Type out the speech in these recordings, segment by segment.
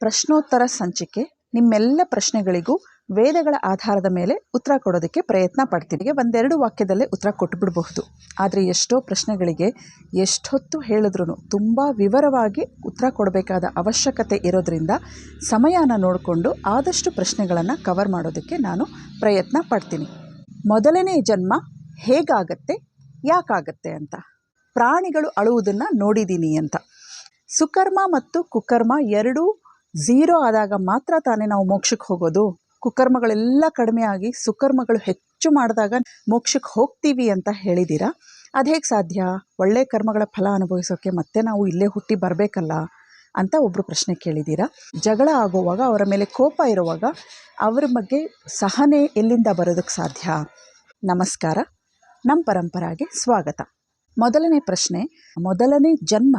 ಪ್ರಶ್ನೋತ್ತರ ಸಂಚಿಕೆ ನಿಮ್ಮೆಲ್ಲ ಪ್ರಶ್ನೆಗಳಿಗೂ ವೇದಗಳ ಆಧಾರದ ಮೇಲೆ ಉತ್ತರ ಕೊಡೋದಕ್ಕೆ ಪ್ರಯತ್ನ ಪಡ್ತೀನಿ. ಒಂದೆರಡು ವಾಕ್ಯದಲ್ಲೇ ಉತ್ತರ ಕೊಟ್ಬಿಡಬಹುದು. ಆದರೆ ಎಷ್ಟೋ ಪ್ರಶ್ನೆಗಳಿಗೆ ಎಷ್ಟೊತ್ತು ಹೇಳಿದ್ರೂ ತುಂಬ ವಿವರವಾಗಿ ಉತ್ತರ ಕೊಡಬೇಕಾದ ಅವಶ್ಯಕತೆ ಇರೋದ್ರಿಂದ ಸಮಯನ ನೋಡಿಕೊಂಡು ಆದಷ್ಟು ಪ್ರಶ್ನೆಗಳನ್ನು ಕವರ್ ಮಾಡೋದಕ್ಕೆ ನಾನು ಪ್ರಯತ್ನ ಪಡ್ತೀನಿ. ಮೊದಲನೇ ಜನ್ಮ ಹೇಗಾಗತ್ತೆ, ಯಾಕಾಗತ್ತೆ ಅಂತ. ಪ್ರಾಣಿಗಳು ಅಳುವುದನ್ನು ನೋಡಿದ್ದೀನಿ ಅಂತ. ಸುಕರ್ಮ ಮತ್ತು ಕುಕರ್ಮ ಎರಡೂ ಝೀರೋ ಆದಾಗ ಮಾತ್ರ ತಾನೇ ನಾವು ಮೋಕ್ಷಕ್ಕೆ ಹೋಗೋದು. ಕುಕರ್ಮಗಳೆಲ್ಲ ಕಡಿಮೆ ಆಗಿ ಸುಕರ್ಮಗಳು ಹೆಚ್ಚು ಮಾಡಿದಾಗ ಮೋಕ್ಷಕ್ಕೆ ಹೋಗ್ತೀವಿ ಅಂತ ಹೇಳಿದ್ದೀರಾ ಅದು ಹೇಗೆ ಸಾಧ್ಯ? ಒಳ್ಳೆಯ ಕರ್ಮಗಳ ಫಲ ಅನುಭವಿಸೋಕ್ಕೆ ಮತ್ತೆ ನಾವು ಇಲ್ಲೇ ಹುಟ್ಟಿ ಬರಬೇಕಲ್ಲ ಅಂತ ಒಬ್ಬರು ಪ್ರಶ್ನೆ ಕೇಳಿದ್ದೀರಾ ಜಗಳ ಆಗುವಾಗ, ಅವರ ಮೇಲೆ ಕೋಪ ಇರುವಾಗ ಅವರ ಬಗ್ಗೆ ಸಹನೆ ಎಲ್ಲಿಂದ ಬರೋದಕ್ಕೆ ಸಾಧ್ಯ? ನಮಸ್ಕಾರ. ನಮ್ಮ ಪರಂಪರಾಗೆ ಸ್ವಾಗತ. ಮೊದಲನೇ ಪ್ರಶ್ನೆ, ಮೊದಲನೇ ಜನ್ಮ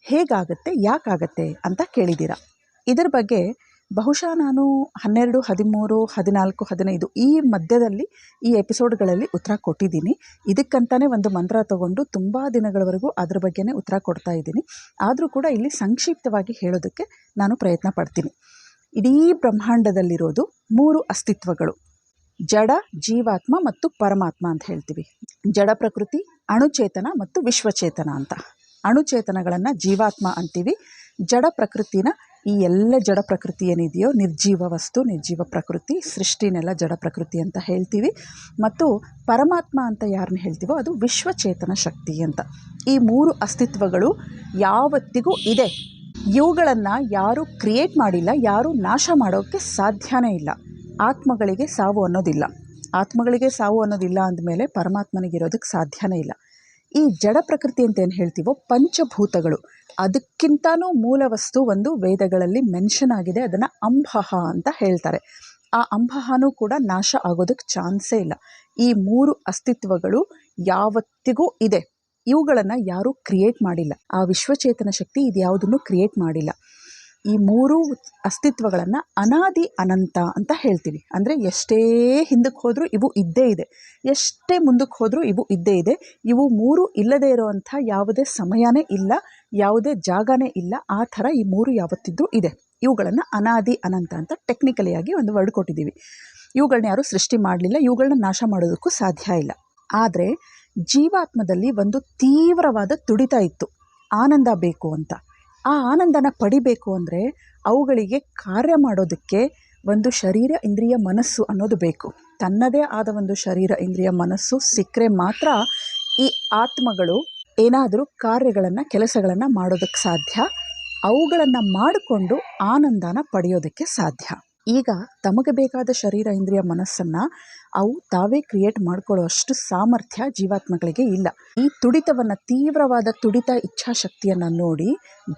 ಹೇಗಾಗತ್ತೆ, ಯಾಕಾಗತ್ತೆ ಅಂತ ಕೇಳಿದ್ದೀರಾ ಇದರ ಬಗ್ಗೆ ಬಹುಶಃ ನಾನು ಹನ್ನೆರಡು, ಹದಿಮೂರು, ಹದಿನಾಲ್ಕು, ಹದಿನೈದು ಈ ಮಧ್ಯದಲ್ಲಿ ಈ ಎಪಿಸೋಡ್ಗಳಲ್ಲಿ ಉತ್ತರ ಕೊಟ್ಟಿದ್ದೀನಿ. ಇದಕ್ಕಂತಲೇ ಒಂದು ಮಂತ್ರ ತಗೊಂಡು ತುಂಬ ದಿನಗಳವರೆಗೂ ಅದ್ರ ಬಗ್ಗೆನೇ ಉತ್ತರ ಕೊಡ್ತಾ ಇದ್ದೀನಿ. ಆದರೂ ಕೂಡ ಇಲ್ಲಿ ಸಂಕ್ಷಿಪ್ತವಾಗಿ ಹೇಳೋದಕ್ಕೆ ನಾನು ಪ್ರಯತ್ನ ಪಡ್ತೀನಿ. ಇಡೀ ಬ್ರಹ್ಮಾಂಡದಲ್ಲಿರೋದು ಮೂರು ಅಸ್ತಿತ್ವಗಳು. ಜಡ, ಜೀವಾತ್ಮ ಮತ್ತು ಪರಮಾತ್ಮ ಅಂತ ಹೇಳ್ತೀವಿ. ಜಡ ಪ್ರಕೃತಿ, ಅಣುಚೇತನ ಮತ್ತು ವಿಶ್ವಚೇತನ ಅಂತ. ಅಣುಚೇತನಗಳನ್ನು ಜೀವಾತ್ಮ ಅಂತೀವಿ. ಜಡ ಪ್ರಕೃತಿನ ಈ ಎಲ್ಲ ಜಡ ಪ್ರಕೃತಿ ಏನಿದೆಯೋ ನಿರ್ಜೀವ ವಸ್ತು, ನಿರ್ಜೀವ ಪ್ರಕೃತಿ, ಸೃಷ್ಟಿನೆಲ್ಲ ಜಡ ಪ್ರಕೃತಿ ಅಂತ ಹೇಳ್ತೀವಿ. ಮತ್ತು ಪರಮಾತ್ಮ ಅಂತ ಯಾರನ್ನ ಹೇಳ್ತೀವೋ ಅದು ವಿಶ್ವಚೇತನ ಶಕ್ತಿ ಅಂತ. ಈ ಮೂರು ಅಸ್ತಿತ್ವಗಳು ಯಾವತ್ತಿಗೂ ಇದೆ. ಇವುಗಳನ್ನು ಯಾರೂ ಕ್ರಿಯೇಟ್ ಮಾಡಿಲ್ಲ, ಯಾರೂ ನಾಶ ಮಾಡೋಕ್ಕೆ ಸಾಧ್ಯನೇ ಇಲ್ಲ. ಆತ್ಮಗಳಿಗೆ ಸಾವು ಅನ್ನೋದಿಲ್ಲ. ಆತ್ಮಗಳಿಗೆ ಸಾವು ಅನ್ನೋದಿಲ್ಲ ಅಂದಮೇಲೆ ಪರಮಾತ್ಮನಿಗಿರೋದಕ್ಕೆ ಸಾಧ್ಯನೇ ಇಲ್ಲ. ಈ ಜಡ ಪ್ರಕೃತಿ ಅಂತ ಏನು ಹೇಳ್ತೀವೋ ಪಂಚಭೂತಗಳು. ಅದಕ್ಕಿಂತನೂ ಮೂಲ ವಸ್ತು ಒಂದು ವೇದಗಳಲ್ಲಿ ಮೆನ್ಷನ್ ಆಗಿದೆ, ಅದನ್ನು ಅಂಬಹ ಅಂತ ಹೇಳ್ತಾರೆ. ಆ ಅಂಬಹನೂ ಕೂಡ ನಾಶ ಆಗೋದಕ್ಕೆ ಚಾನ್ಸೇ ಇಲ್ಲ. ಈ ಮೂರು ಅಸ್ತಿತ್ವಗಳು ಯಾವತ್ತಿಗೂ ಇದೆ. ಇವುಗಳನ್ನು ಯಾರೂ ಕ್ರಿಯೇಟ್ ಮಾಡಿಲ್ಲ. ಆ ವಿಶ್ವಚೇತನ ಶಕ್ತಿ ಇದ್ಯಾವುದನ್ನು ಕ್ರಿಯೇಟ್ ಮಾಡಿಲ್ಲ. ಈ ಮೂರು ಅಸ್ತಿತ್ವಗಳನ್ನು ಅನಾದಿ ಅನಂತ ಅಂತ ಹೇಳ್ತೀವಿ. ಅಂದರೆ ಎಷ್ಟೇ ಹಿಂದಕ್ಕೆ ಹೋದರೂ ಇವು ಇದ್ದೇ ಇದೆ. ಎಷ್ಟೇ ಮುಂದಕ್ಕೆ ಹೋದರೂ ಇವು ಇದ್ದೇ ಇದೆ. ಇವು ಮೂರು ಇಲ್ಲದೇ ಇರೋವಂಥ ಯಾವುದೇ ಸಮಯನೇ ಇಲ್ಲ, ಯಾವುದೇ ಜಾಗನೇ ಇಲ್ಲ. ಆ ಥರ ಈ ಮೂರು ಯಾವತ್ತಿದ್ರೂ ಇದೆ. ಇವುಗಳನ್ನು ಅನಾದಿ ಅನಂತ ಅಂತ ಟೆಕ್ನಿಕಲಿಯಾಗಿ ಒಂದು ವರ್ಡ್ ಕೊಟ್ಟಿದ್ದೀವಿ. ಇವುಗಳನ್ನ ಯಾರೂ ಸೃಷ್ಟಿ ಮಾಡಲಿಲ್ಲ ಇವುಗಳನ್ನ ನಾಶ ಮಾಡೋದಕ್ಕೂ ಸಾಧ್ಯ ಇಲ್ಲ. ಆದರೆ ಜೀವಾತ್ಮದಲ್ಲಿ ಒಂದು ತೀವ್ರವಾದ ತುಡಿತ ಇತ್ತು. ಆನಂದ ಬೇಕು ಅಂತ. ಆ ಆನಂದನ ಪಡಿಬೇಕು ಅಂದರೆ ಅವುಗಳಿಗೆ ಕಾರ್ಯ ಮಾಡೋದಕ್ಕೆ ಒಂದು ಶರೀರ, ಇಂದ್ರಿಯ ಮನಸ್ಸು ಅನ್ನೋದು ಬೇಕು. ತನ್ನದೇ ಆದ ಒಂದು ಶರೀರ, ಇಂದ್ರಿಯ ಮನಸ್ಸು ಸಿಕ್ಕರೆ ಮಾತ್ರ ಈ ಆತ್ಮಗಳು ಏನಾದರೂ ಕಾರ್ಯಗಳನ್ನು, ಕೆಲಸಗಳನ್ನು ಮಾಡೋದಕ್ಕೆ ಸಾಧ್ಯ. ಅವುಗಳನ್ನು ಮಾಡಿಕೊಂಡು ಆನಂದನ ಪಡೆಯೋದಕ್ಕೆ ಸಾಧ್ಯ. ಈಗ ತಮಗೆ ಬೇಕಾದ ಶರೀರ, ಇಂದ್ರಿಯ ಮನಸ್ಸನ್ನು ಅವು ತಾವೇ ಕ್ರಿಯೇಟ್ ಮಾಡ್ಕೊಳ್ಳೋ ಅಷ್ಟು ಸಾಮರ್ಥ್ಯ ಜೀವಾತ್ಮಗಳಿಗೆ ಇಲ್ಲ. ಈ ತುಡಿತವನ್ನು, ತೀವ್ರವಾದ ತುಡಿತ ಇಚ್ಛಾಶಕ್ತಿಯನ್ನು ನೋಡಿ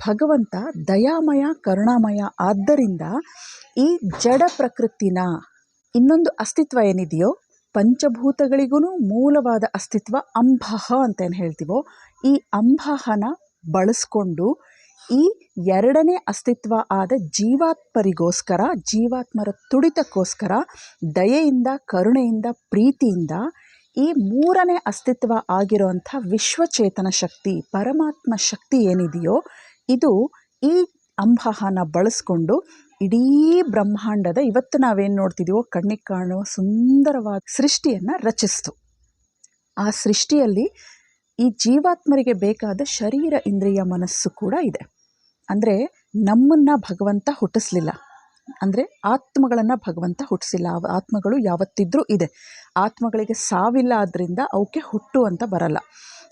ಭಗವಂತ ದಯಾಮಯ, ಕರುಣಾಮಯ ಆದ್ದರಿಂದ ಈ ಜಡ ಪ್ರಕೃತಿನ ಇನ್ನೊಂದು ಅಸ್ತಿತ್ವ ಏನಿದೆಯೋ ಪಂಚಭೂತಗಳಿಗೂ ಮೂಲವಾದ ಅಸ್ತಿತ್ವ ಅಂಬಹ ಅಂತ ಏನು ಹೇಳ್ತೀವೋ, ಈ ಅಂಬಹನ ಬಳಸ್ಕೊಂಡು ಈ ಎರಡನೇ ಅಸ್ತಿತ್ವ ಆದ ಜೀವಾತ್ಮರಿಗೋಸ್ಕರ, ಜೀವಾತ್ಮರ ತುಡಿತಕ್ಕೋಸ್ಕರ, ದಯೆಯಿಂದ, ಕರುಣೆಯಿಂದ, ಪ್ರೀತಿಯಿಂದ ಈ ಮೂರನೇ ಅಸ್ತಿತ್ವ ಆಗಿರುವಂಥ ವಿಶ್ವಚೇತನ ಶಕ್ತಿ, ಪರಮಾತ್ಮ ಶಕ್ತಿ ಏನಿದೆಯೋ, ಇದು ಈ ಅಂಬಹನ ಬಳಸ್ಕೊಂಡು ಇಡೀ ಬ್ರಹ್ಮಾಂಡದ ಇವತ್ತು ನಾವೇನು ನೋಡ್ತಿದ್ದೀವೋ ಕಣ್ಣಿಗೆ ಕಾಣುವ ಸುಂದರವಾದ ಸೃಷ್ಟಿಯನ್ನು ರಚಿಸ್ತು. ಆ ಸೃಷ್ಟಿಯಲ್ಲಿ ಈ ಜೀವಾತ್ಮರಿಗೆ ಬೇಕಾದ ಶರೀರ ಇಂದ್ರಿಯ ಮನಸ್ಸು ಕೂಡ ಇದೆ. ಅಂದರೆ ನಮ್ಮನ್ನು ಭಗವಂತ ಹುಟ್ಟಿಸ್ಲಿಲ್ಲ. ಅಂದರೆ ಆತ್ಮಗಳನ್ನು ಭಗವಂತ ಹುಟ್ಟಿಸಿಲ್ಲ. ಆ ಆತ್ಮಗಳು ಯಾವತ್ತಿದ್ರೂ ಇದೆ. ಆತ್ಮಗಳಿಗೆ ಸಾವಿಲ್ಲ ಆದ್ದರಿಂದ ಅವಕ್ಕೆ ಹುಟ್ಟು ಅಂತ ಬರಲ್ಲ.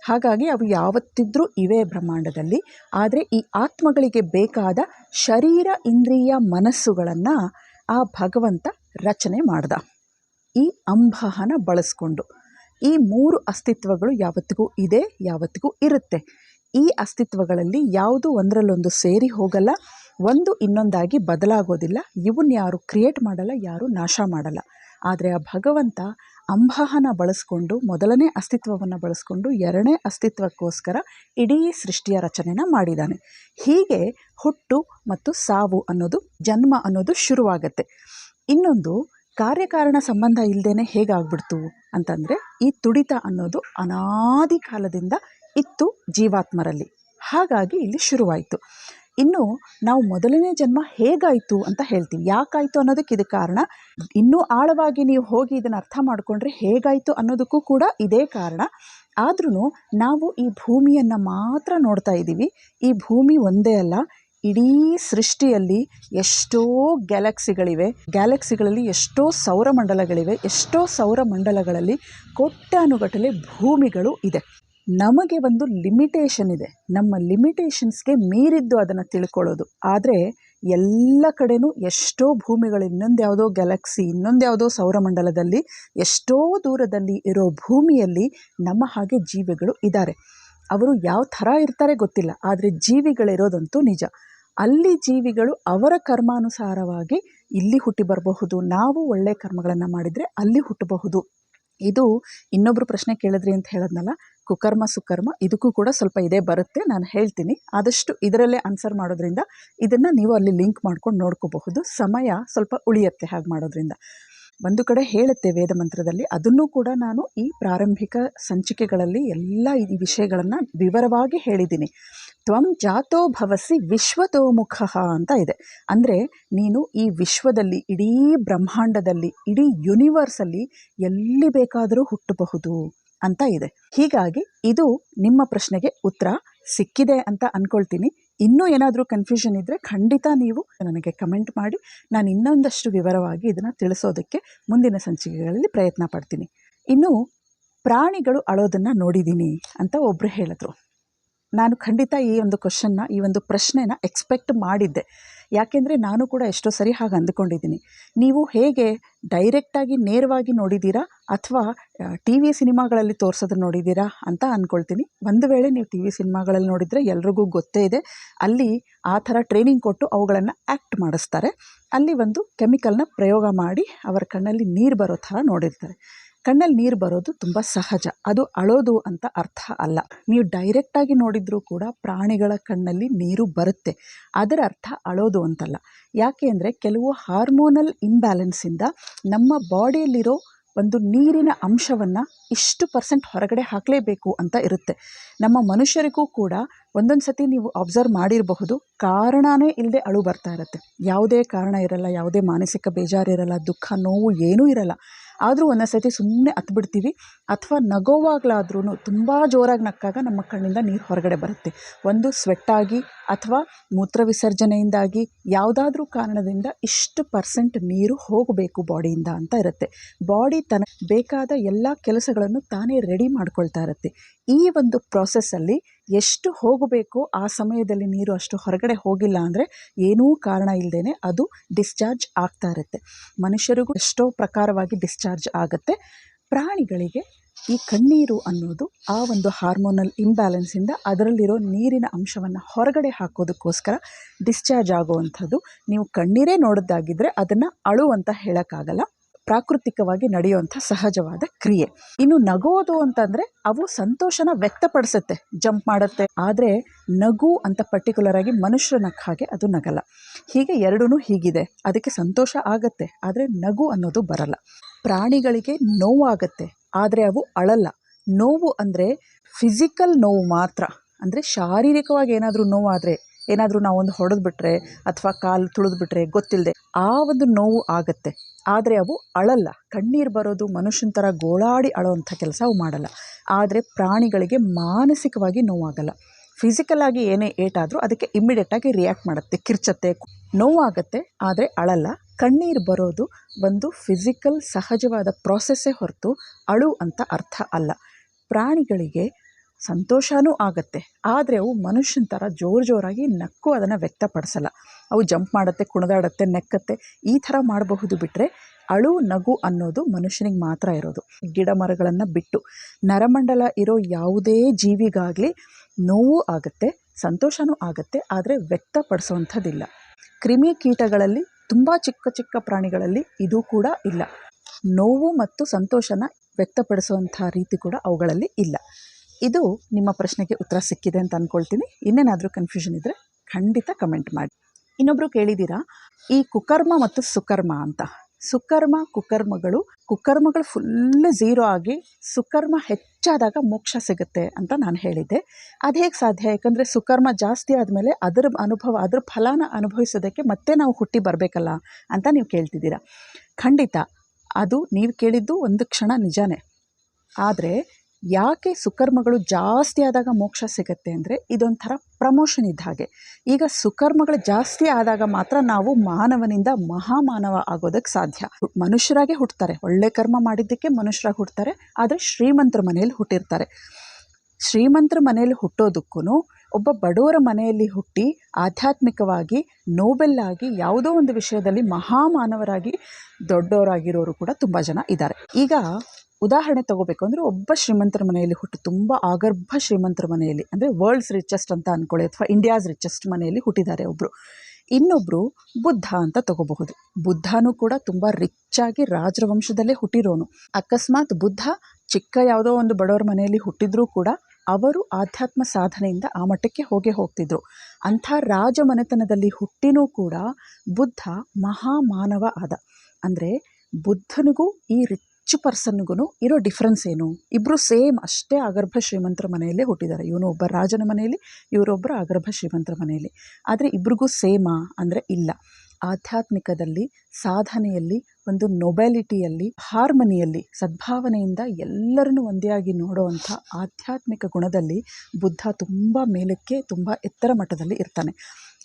ಹಾಗಾಗಿ ಅವು ಯಾವತ್ತಿದ್ರೂ ಇವೆ ಬ್ರಹ್ಮಾಂಡದಲ್ಲಿ. ಆದರೆ ಈ ಆತ್ಮಗಳಿಗೆ ಬೇಕಾದ ಶರೀರ, ಇಂದ್ರಿಯ, ಮನಸ್ಸುಗಳನ್ನು ಆ ಭಗವಂತ ರಚನೆ ಮಾಡ್ದ. ಈ ಅಂಬಹನ ಬಳಸ್ಕೊಂಡು. ಈ ಮೂರು ಅಸ್ತಿತ್ವಗಳು ಯಾವತ್ತಿಗೂ ಇದೆ, ಯಾವತ್ತಿಗೂ ಇರುತ್ತೆ. ಈ ಅಸ್ತಿತ್ವಗಳಲ್ಲಿ ಯಾವುದು ಒಂದರಲ್ಲೊಂದು ಸೇರಿ ಹೋಗಲ್ಲ, ಒಂದು ಇನ್ನೊಂದಾಗಿ ಬದಲಾಗೋದಿಲ್ಲ. ಇವನ್ನ ಯಾರು ಕ್ರಿಯೇಟ್ ಮಾಡಲ್ಲ, ಯಾರು ನಾಶ ಮಾಡಲ್ಲ. ಆದರೆ ಆ ಭಗವಂತ ಅಂಬಹನ ಬಳಸ್ಕೊಂಡು, ಮೊದಲನೇ ಅಸ್ತಿತ್ವವನ್ನು ಬಳಸ್ಕೊಂಡು, ಎರಡನೇ ಅಸ್ತಿತ್ವಕ್ಕೋಸ್ಕರ ಇಡೀ ಸೃಷ್ಟಿಯ ರಚನೆನ ಮಾಡಿದ್ದಾನೆ ಹೀಗೆ ಹುಟ್ಟು ಮತ್ತು ಸಾವು ಅನ್ನೋದು, ಜನ್ಮ ಅನ್ನೋದು ಶುರುವಾಗತ್ತೆ. ಇನ್ನೊಂದು, ಕಾರ್ಯಕಾರಣ ಸಂಬಂಧ ಇಲ್ಲದೇ ಹೇಗಾಗ್ಬಿಡ್ತು ಅಂತಂದರೆ, ಈ ತುಡಿತ ಅನ್ನೋದು ಅನಾದಿ ಕಾಲದಿಂದ ಇತ್ತು ಜೀವಾತ್ಮರಲ್ಲಿ. ಹಾಗಾಗಿ ಇಲ್ಲಿ ಶುರುವಾಯಿತು. ಇನ್ನು ನಾವು ಮೊದಲನೇ ಜನ್ಮ ಹೇಗಾಯಿತು ಅಂತ ಹೇಳ್ತೀವಿ. ಯಾಕಾಯಿತು ಅನ್ನೋದಕ್ಕೆ ಇದು ಕಾರಣ. ಇನ್ನೂ ಆಳವಾಗಿ ನೀವು ಹೋಗಿ ಇದನ್ನು ಅರ್ಥ ಮಾಡಿಕೊಂಡ್ರೆ ಹೇಗಾಯಿತು ಅನ್ನೋದಕ್ಕೂ ಕೂಡ ಇದೇ ಕಾರಣ. ಆದ್ರೂ ನಾವು ಈ ಭೂಮಿಯನ್ನು ಮಾತ್ರ ನೋಡ್ತಾ ಇದ್ದೀವಿ. ಈ ಭೂಮಿ ಒಂದೇ ಅಲ್ಲ. ಇಡೀ ಸೃಷ್ಟಿಯಲ್ಲಿ ಎಷ್ಟೋ ಗ್ಯಾಲಕ್ಸಿಗಳಿವೆ. ಗ್ಯಾಲಕ್ಸಿಗಳಲ್ಲಿ ಎಷ್ಟೋ ಸೌರಮಂಡಲಗಳಿವೆ. ಎಷ್ಟೋ ಸೌರಮಂಡಲಗಳಲ್ಲಿ ಕೋಟ್ಯಾನುಗಟ್ಟಲೆ ಭೂಮಿಗಳು ಇದೆ. ನಮಗೆ ಒಂದು ಲಿಮಿಟೇಷನ್ ಇದೆ. ನಮ್ಮ ಲಿಮಿಟೇಷನ್ಸ್ಗೆ ಮೀರಿದ್ದು ಅದನ್ನು ತಿಳ್ಕೊಳ್ಳೋದು. ಆದರೆ ಎಲ್ಲ ಕಡೆಯೂ ಎಷ್ಟೋ ಭೂಮಿಗಳು, ಇನ್ನೊಂದು ಯಾವುದೋ ಗ್ಯಾಲಕ್ಸಿ ಇನ್ನೊಂದು ಯಾವುದೋ ಸೌರಮಂಡಲದಲ್ಲಿ ಎಷ್ಟೋ ದೂರದಲ್ಲಿ ಇರೋ ಭೂಮಿಯಲ್ಲಿ ನಮ್ಮ ಹಾಗೆ ಜೀವಿಗಳು ಇದ್ದಾರೆ ಅವರು ಯಾವ ಥರ ಇರ್ತಾರೆ ಗೊತ್ತಿಲ್ಲ. ಆದರೆ ಜೀವಿಗಳಿರೋದಂತೂ ನಿಜ. ಅಲ್ಲಿ ಜೀವಿಗಳು ಅವರ ಕರ್ಮಾನುಸಾರವಾಗಿ ಇಲ್ಲಿ ಹುಟ್ಟಿ ಬರಬಹುದು. ನಾವು ಒಳ್ಳೆಯ ಕರ್ಮಗಳನ್ನು ಮಾಡಿದರೆ ಅಲ್ಲಿ ಹುಟ್ಟಬಹುದು. ಇದು ಇನ್ನೊಬ್ಬರು ಪ್ರಶ್ನೆ ಕೇಳಿದ್ರಿ ಅಂತ ಹೇಳಿದ್ನಲ್ಲ, ಕುಕರ್ಮ ಸುಕರ್ಮ, ಇದಕ್ಕೂ ಕೂಡ ಸ್ವಲ್ಪ ಇದೇ ಬರುತ್ತೆ, ನಾನು ಹೇಳ್ತೀನಿ. ಆದಷ್ಟು ಇದರಲ್ಲೇ ಆನ್ಸರ್ ಮಾಡೋದ್ರಿಂದ, ಇದನ್ನು ನೀವು ಅಲ್ಲಿ ಲಿಂಕ್ ಮಾಡ್ಕೊಂಡು ನೋಡ್ಕೋಬಹುದು. ಸಮಯ ಸ್ವಲ್ಪ ಉಳಿಯುತ್ತೆ ಹಾಗೆ ಮಾಡೋದ್ರಿಂದ. ಒಂದು ಕಡೆ ಹೇಳುತ್ತೆ ವೇದ ಮಂತ್ರದಲ್ಲಿ, ಅದನ್ನು ಕೂಡ ನಾನು ಈ ಪ್ರಾರಂಭಿಕ ಸಂಚಿಕೆಗಳಲ್ಲಿ ಎಲ್ಲ ಈ ವಿಷಯಗಳನ್ನು ವಿವರವಾಗಿ ಹೇಳಿದ್ದೀನಿ. ತ್ವಂ ಜಾತೋ ಭವಸಿ ವಿಶ್ವತೋಮುಖ ಅಂತ ಇದೆ. ಅಂದರೆ ನೀನು ಈ ವಿಶ್ವದಲ್ಲಿ, ಇಡೀ ಬ್ರಹ್ಮಾಂಡದಲ್ಲಿ, ಇಡೀ ಯೂನಿವರ್ಸಲ್ಲಿ ಎಲ್ಲಿ ಬೇಕಾದರೂ ಹುಟ್ಟಬಹುದು ಅಂತ ಇದೆ. ಹೀಗಾಗಿ ಇದು ನಿಮ್ಮ ಪ್ರಶ್ನೆಗೆ ಉತ್ತರ ಸಿಕ್ಕಿದೆ ಅಂತ ಅಂದ್ಕೊಳ್ತೀನಿ ಇನ್ನೂ ಏನಾದರೂ ಕನ್ಫ್ಯೂಷನ್ ಇದ್ದರೆ ಖಂಡಿತ ನೀವು ನನಗೆ ಕಮೆಂಟ್ ಮಾಡಿ. ನಾನು ಇನ್ನೊಂದಷ್ಟು ವಿವರವಾಗಿ ಇದನ್ನು ತಿಳಿಸೋದಕ್ಕೆ ಮುಂದಿನ ಸಂಚಿಕೆಗಳಲ್ಲಿ ಪ್ರಯತ್ನ ಪಡ್ತೀನಿ. ಇನ್ನು ಪ್ರಾಣಿಗಳು ಅಳೋದನ್ನು ನೋಡಿದ್ದೀನಿ ಅಂತ ಒಬ್ಬರು ಹೇಳಿದ್ರು. ನಾನು ಖಂಡಿತ ಈ ಒಂದು ಕ್ವಶನ್ನ ಈ ಒಂದು ಪ್ರಶ್ನೆನ ಎಕ್ಸ್ಪೆಕ್ಟ್ ಮಾಡಿದ್ದೆ. ಯಾಕೆಂದರೆ ನಾನು ಕೂಡ ಎಷ್ಟೋ ಸರಿ ಹಾಗೆ ಅಂದ್ಕೊಂಡಿದ್ದೀನಿ. ನೀವು ಹೇಗೆ ಡೈರೆಕ್ಟಾಗಿ ನೇರವಾಗಿ ನೋಡಿದ್ದೀರಾ ಅಥವಾ ಟಿ ವಿ ಸಿನಿಮಾಗಳಲ್ಲಿ ತೋರ್ಸೋದನ್ನ ನೋಡಿದ್ದೀರಾ ಅಂತ ಅಂದ್ಕೊಳ್ತೀನಿ ಒಂದು ವೇಳೆ ನೀವು ಟಿ ವಿ ಸಿನಿಮಾಗಳಲ್ಲಿ ನೋಡಿದರೆ ಎಲ್ರಿಗೂ ಗೊತ್ತೇ ಇದೆ. ಅಲ್ಲಿ ಆ ಥರ ಟ್ರೈನಿಂಗ್ ಕೊಟ್ಟು ಅವುಗಳನ್ನು ಆ್ಯಕ್ಟ್ ಮಾಡಿಸ್ತಾರೆ. ಅಲ್ಲಿ ಒಂದು ಕೆಮಿಕಲ್ನ ಪ್ರಯೋಗ ಮಾಡಿ ಅವರ ಕಣ್ಣಲ್ಲಿ ನೀರು ಬರೋ ಥರ ನೋಡಿರ್ತಾರೆ. ಕಣ್ಣಲ್ಲಿ ನೀರು ಬರೋದು ತುಂಬ ಸಹಜ. ಅದು ಅಳೋದು ಅಂತ ಅರ್ಥ ಅಲ್ಲ. ನೀವು ಡೈರೆಕ್ಟಾಗಿ ನೋಡಿದರೂ ಕೂಡ ಪ್ರಾಣಿಗಳ ಕಣ್ಣಲ್ಲಿ ನೀರು ಬರುತ್ತೆ. ಅದರ ಅರ್ಥ ಅಳೋದು ಅಂತಲ್ಲ. ಯಾಕೆ ಅಂದರೆ ಕೆಲವು ಹಾರ್ಮೋನಲ್ ಇಂಬ್ಯಾಲೆನ್ಸಿಂದ ನಮ್ಮ ಬಾಡಿಯಲ್ಲಿರೋ ಒಂದು ನೀರಿನ ಅಂಶವನ್ನು ಇಷ್ಟು ಪರ್ಸೆಂಟ್ ಹೊರಗಡೆ ಹಾಕಲೇಬೇಕು ಅಂತ ಇರುತ್ತೆ. ನಮ್ಮ ಮನುಷ್ಯರಿಗೂ ಕೂಡ ಒಂದೊಂದು ಸತಿ ನೀವು ಅಬ್ಸರ್ವ್ ಮಾಡಿರಬಹುದು. ಕಾರಣನೇ ಇಲ್ಲದೆ ಅಳು ಬರ್ತಾ ಇರುತ್ತೆ. ಯಾವುದೇ ಕಾರಣ ಇರಲ್ಲ, ಯಾವುದೇ ಮಾನಸಿಕ ಬೇಜಾರಿರಲ್ಲ, ದುಃಖ, ನೋವು ಏನೂ ಇರಲ್ಲ. ಆದರೂ ಒಂದೊಂದು ಸತಿ ಸುಮ್ಮನೆ ಹತ್ಬಿಡ್ತೀವಿ. ಅಥವಾ ನಗೋವಾಗಲಾದ್ರೂ ತುಂಬ ಜೋರಾಗಿ ನಕ್ಕಾಗ ನಮ್ಮ ಕಣ್ಣಿಂದ ನೀರು ಹೊರಗಡೆ ಬರುತ್ತೆ. ಒಂದು ಸ್ವೆಟ್ಟಾಗಿ ಅಥವಾ ಮೂತ್ರ ವಿಸರ್ಜನೆಯಿಂದಾಗಿ ಯಾವುದಾದ್ರೂ ಕಾರಣದಿಂದ ಇಷ್ಟು ಪರ್ಸೆಂಟ್ ನೀರು ಹೋಗಬೇಕು ಬಾಡಿಯಿಂದ ಅಂತ ಇರುತ್ತೆ. ಬಾಡಿ ತನ್ನ ಬೇಕಾದ ಎಲ್ಲ ಕೆಲಸಗಳನ್ನು ತಾನೇ ರೆಡಿ ಮಾಡ್ಕೊಳ್ತಾ ಇರುತ್ತೆ. ಈ ಒಂದು ಪ್ರಾಸೆಸ್ಸಲ್ಲಿ ಎಷ್ಟು ಹೋಗಬೇಕೋ ಆ ಸಮಯದಲ್ಲಿ ನೀರು ಅಷ್ಟು ಹೊರಗಡೆ ಹೋಗಿಲ್ಲ ಅಂದರೆ ಏನೂ ಕಾರಣ ಇಲ್ಲದೇ ಅದು ಡಿಸ್ಚಾರ್ಜ್ ಆಗ್ತಾ ಇರುತ್ತೆ. ಮನುಷ್ಯರಿಗೂ ಎಷ್ಟೋ ಪ್ರಕಾರವಾಗಿ ಡಿಸ್ಚಾರ್ಜ್ ಆಗುತ್ತೆ. ಪ್ರಾಣಿಗಳಿಗೆ ಈ ಕಣ್ಣೀರು ಅನ್ನೋದು ಆ ಒಂದು ಹಾರ್ಮೋನಲ್ ಇಂಬ್ಯಾಲೆನ್ಸಿಂದ ಅದರಲ್ಲಿರೋ ನೀರಿನ ಅಂಶವನ್ನು ಹೊರಗಡೆ ಹಾಕೋದಕ್ಕೋಸ್ಕರ ಡಿಸ್ಚಾರ್ಜ್ ಆಗುವಂಥದ್ದು. ನೀವು ಕಣ್ಣೀರೇ ನೋಡೋದಾಗಿದ್ದರೆ ಅದನ್ನು ಅಳು ಅಂತ ಹೇಳೋಕ್ಕಾಗಲ್ಲ. ಪ್ರಾಕೃತಿಕವಾಗಿ ನಡೆಯುವಂಥ ಸಹಜವಾದ ಕ್ರಿಯೆ. ಇನ್ನು ನಗೋದು ಅಂತಂದರೆ ಅವು ಸಂತೋಷನ ವ್ಯಕ್ತಪಡಿಸುತ್ತೆ. ಜಂಪ್ ಮಾಡುತ್ತೆ. ಆದರೆ ನಗು ಅಂತ ಪರ್ಟಿಕ್ಯುಲರ್ ಆಗಿ ಮನುಷ್ಯರ ಹಾಗೆ ಅದು ನಗಲ್ಲ. ಹೀಗೆ ಎರಡೂ ಹೀಗಿದೆ. ಅದಕ್ಕೆ ಸಂತೋಷ ಆಗತ್ತೆ. ಆದರೆ ನಗು ಅನ್ನೋದು ಬರಲ್ಲ. ಪ್ರಾಣಿಗಳಿಗೆ ನೋವಾಗತ್ತೆ. ಆದರೆ ಅವು ಅಳಲ್ಲ. ನೋವು ಅಂದರೆ ಫಿಸಿಕಲ್ ನೋವು ಮಾತ್ರ. ಅಂದರೆ ಶಾರೀರಿಕವಾಗಿ ಏನಾದರೂ ನೋವಾದರೆ, ಏನಾದರೂ ನಾವೊಂದು ಹೊಡೆದ್ಬಿಟ್ರೆ ಅಥವಾ ಕಾಲು ತುಳಿದ್ಬಿಟ್ರೆ ಗೊತ್ತಿಲ್ಲದೆ ಆ ಒಂದು ನೋವು ಆಗುತ್ತೆ. ಆದರೆ ಅವು ಅಳಲ್ಲ. ಕಣ್ಣೀರು ಬರೋದು ಮನುಷ್ಯನ ಥರ ಗೋಳಾಡಿ ಅಳೋವಂಥ ಕೆಲಸ ಅವು ಮಾಡಲ್ಲ. ಆದರೆ ಪ್ರಾಣಿಗಳಿಗೆ ಮಾನಸಿಕವಾಗಿ ನೋವಾಗಲ್ಲ. ಫಿಸಿಕಲಾಗಿ ಏನೇ ಏಟಾದರೂ ಅದಕ್ಕೆ ಇಮ್ಮಿಡಿಯೇಟಾಗಿ ರಿಯಾಕ್ಟ್ ಮಾಡುತ್ತೆ. ಕಿರ್ಚತ್ತೆ ನೋವಾಗುತ್ತೆ, ಆದರೆ ಅಳಲ್ಲ. ಕಣ್ಣೀರು ಬರೋದು ಒಂದು ಫಿಸಿಕಲ್ ಸಹಜವಾದ ಪ್ರಾಸೆಸ್ಸೇ ಹೊರತು ಅಳು ಅಂತ ಅರ್ಥ ಅಲ್ಲ. ಪ್ರಾಣಿಗಳಿಗೆ ಸಂತೋಷವೂ ಆಗುತ್ತೆ. ಆದರೆ ಅವು ಮನುಷ್ಯನ ಥರ ಜೋರು ಜೋರಾಗಿ ನಕ್ಕು ಅದನ್ನು ವ್ಯಕ್ತಪಡಿಸಲ್ಲ. ಅವು ಜಂಪ್ ಮಾಡುತ್ತೆ, ಕುಣಿದಾಡುತ್ತೆ, ನೆಕ್ಕತ್ತೆ, ಈ ಥರ ಮಾಡಬಹುದು ಬಿಟ್ಟರೆ ಅಳು, ನಗು ಅನ್ನೋದು ಮನುಷ್ಯನಿಗೆ ಮಾತ್ರ ಇರೋದು. ಗಿಡ ಮರಗಳನ್ನು ಬಿಟ್ಟು ನರಮಂಡಲ ಇರೋ ಯಾವುದೇ ಜೀವಿಗಾಗಲಿ ನೋವು ಆಗುತ್ತೆ ಸಂತೋಷವೂ ಆಗುತ್ತೆ, ಆದರೆ ವ್ಯಕ್ತಪಡಿಸುವಂಥದ್ದಿಲ್ಲ ಕ್ರಿಮಿ ಕೀಟಗಳಲ್ಲಿ, ತುಂಬ ಚಿಕ್ಕ ಚಿಕ್ಕ ಪ್ರಾಣಿಗಳಲ್ಲಿ ಇದು ಕೂಡ ಇಲ್ಲ. ನೋವು ಮತ್ತು ಸಂತೋಷನ ವ್ಯಕ್ತಪಡಿಸುವಂಥ ರೀತಿ ಕೂಡ ಅವುಗಳಲ್ಲಿ ಇಲ್ಲ. ಇದು ನಿಮ್ಮ ಪ್ರಶ್ನೆಗೆ ಉತ್ತರ ಸಿಕ್ಕಿದೆ ಅಂತ ಅಂದ್ಕೊಳ್ತೀನಿ ಇನ್ನೇನಾದರೂ ಕನ್ಫ್ಯೂಷನ್ ಇದ್ದರೆ ಖಂಡಿತ ಕಮೆಂಟ್ ಮಾಡಿ. ಇನ್ನೊಬ್ಬರು ಕೇಳಿದ್ದೀರಾ ಈ ಕುಕರ್ಮ ಮತ್ತು ಸುಕರ್ಮ ಅಂತ. ಸುಕರ್ಮ, ಕುಕರ್ಮಗಳು ಕುಕರ್ಮಗಳು ಫುಲ್ ಝೀರೋ ಆಗಿ ಸುಕರ್ಮ ಹೆಚ್ಚಾದಾಗ ಮೋಕ್ಷ ಸಿಗುತ್ತೆ ಅಂತ ನಾನು ಹೇಳಿದ್ದೆ. ಅದು ಹೇಗೆ ಸಾಧ್ಯ? ಯಾಕಂದರೆ ಸುಕರ್ಮ ಜಾಸ್ತಿ ಆದಮೇಲೆ ಅದರ ಅನುಭವ, ಅದ್ರ ಫಲಾನ ಅನುಭವಿಸೋದಕ್ಕೆ ಮತ್ತೆ ನಾವು ಹುಟ್ಟಿ ಬರಬೇಕಲ್ಲ ಅಂತ ನೀವು ಕೇಳ್ತಿದ್ದೀರಾ. ಖಂಡಿತ. ಅದು ನೀವು ಕೇಳಿದ್ದು ಒಂದು ಕ್ಷಣ ನಿಜಾನೇ. ಆದರೆ ಯಾಕೆ ಸುಕರ್ಮಗಳು ಜಾಸ್ತಿ ಆದಾಗ ಮೋಕ್ಷ ಸಿಗುತ್ತೆ ಅಂದರೆ ಇದೊಂಥರ ಪ್ರಮೋಷನ್ ಇದ್ದ ಹಾಗೆ. ಈಗ ಸುಕರ್ಮಗಳು ಜಾಸ್ತಿ ಆದಾಗ ಮಾತ್ರ ನಾವು ಮಾನವನಿಂದ ಮಹಾಮಾನವ ಆಗೋದಕ್ಕೆ ಸಾಧ್ಯ. ಮನುಷ್ಯರಾಗೆ ಹುಟ್ಟುತ್ತಾರೆ ಒಳ್ಳೆ ಕರ್ಮ ಮಾಡಿದ್ದಕ್ಕೆ ಮನುಷ್ಯರಾಗಿ ಹುಟ್ಟುತ್ತಾರೆ ಆದರೆ ಶ್ರೀಮಂತರ ಮನೆಯಲ್ಲಿ ಹುಟ್ಟಿರ್ತಾರೆ. ಶ್ರೀಮಂತರ ಮನೆಯಲ್ಲಿ ಹುಟ್ಟೋದಕ್ಕೂ ಒಬ್ಬ ಬಡವರ ಮನೆಯಲ್ಲಿ ಹುಟ್ಟಿ ಆಧ್ಯಾತ್ಮಿಕವಾಗಿ ನೋಬೆಲ್ ಆಗಿ ಯಾವುದೋ ಒಂದು ವಿಷಯದಲ್ಲಿ ಮಹಾಮಾನವರಾಗಿ ದೊಡ್ಡವರಾಗಿರೋರು ಕೂಡ ತುಂಬ ಜನ ಇದ್ದಾರೆ. ಈಗ ಉದಾಹರಣೆ ತಗೋಬೇಕು ಅಂದರೆ ಒಬ್ಬ ಶ್ರೀಮಂತರ ಮನೆಯಲ್ಲಿ ಹುಟ್ಟು ತುಂಬ ಆಗರ್ಭ ಶ್ರೀಮಂತರ ಮನೆಯಲ್ಲಿ, ಅಂದರೆ ವರ್ಲ್ಡ್ಸ್ ರಿಚೆಸ್ಟ್ ಅಂತ ಅಂದ್ಕೊಳ್ಳಿ ಅಥವಾ ಇಂಡಿಯಾಸ್ ರಿಚೆಸ್ಟ್ ಮನೆಯಲ್ಲಿ ಹುಟ್ಟಿದ್ದಾರೆ ಒಬ್ಬರು ಇನ್ನೊಬ್ಬರು ಬುದ್ಧ ಅಂತ ತಗೋಬಹುದು. ಬುದ್ಧನೂ ಕೂಡ ತುಂಬ ರಿಚ್ಚಾಗಿ ರಾಜರ ವಂಶದಲ್ಲೇ ಹುಟ್ಟಿರೋನು. ಅಕಸ್ಮಾತ್ ಬುದ್ಧ ಚಿಕ್ಕ ಯಾವುದೋ ಒಂದು ಬಡವರ ಮನೆಯಲ್ಲಿ ಹುಟ್ಟಿದ್ರೂ ಕೂಡ ಅವರು ಆಧ್ಯಾತ್ಮ ಸಾಧನೆಯಿಂದ ಆ ಮಟ್ಟಕ್ಕೆ ಹೋಗೇ ಹೋಗ್ತಿದ್ರು. ಅಂಥ ರಾಜ ಮನೆತನದಲ್ಲಿ ಹುಟ್ಟಿನೂ ಕೂಡ ಬುದ್ಧ ಮಹಾಮಾನವ ಆದ. ಅಂದರೆ ಬುದ್ಧನಿಗೂ ಈ ರಿಚ್ ಪರ್ಸನ್ನಿಗೂ ಇರೋ ಡಿಫ್ರೆನ್ಸ್ ಏನು? ಇಬ್ಬರು ಸೇಮ್ ಅಷ್ಟೇ ಅಗರ್ಭ ಶ್ರೀಮಂತರ ಮನೆಯಲ್ಲೇ ಹುಟ್ಟಿದ್ದಾರೆ. ಇವನು ಒಬ್ಬ ರಾಜನ ಮನೆಯಲ್ಲಿ ಇವರೊಬ್ಬರು ಅಗರ್ಭ ಶ್ರೀಮಂತರ ಮನೆಯಲ್ಲಿ. ಆದರೆ ಇಬ್ರಿಗೂ ಸೇಮಾ ಅಂದರೆ ಇಲ್ಲ. ಆಧ್ಯಾತ್ಮಿಕದಲ್ಲಿ, ಸಾಧನೆಯಲ್ಲಿ, ಒಂದು ನೊಬೆಲಿಟಿಯಲ್ಲಿ ಹಾರ್ಮನಿಯಲ್ಲಿ, ಸದ್ಭಾವನೆಯಿಂದ ಎಲ್ಲರನ್ನೂ ಒಂದೇ ಆಗಿ ನೋಡುವಂಥ ಆಧ್ಯಾತ್ಮಿಕ ಗುಣದಲ್ಲಿ ಬುದ್ಧ ತುಂಬ ಮೇಲಕ್ಕೆ, ತುಂಬ ಎತ್ತರ ಮಟ್ಟದಲ್ಲಿ ಇರ್ತಾನೆ.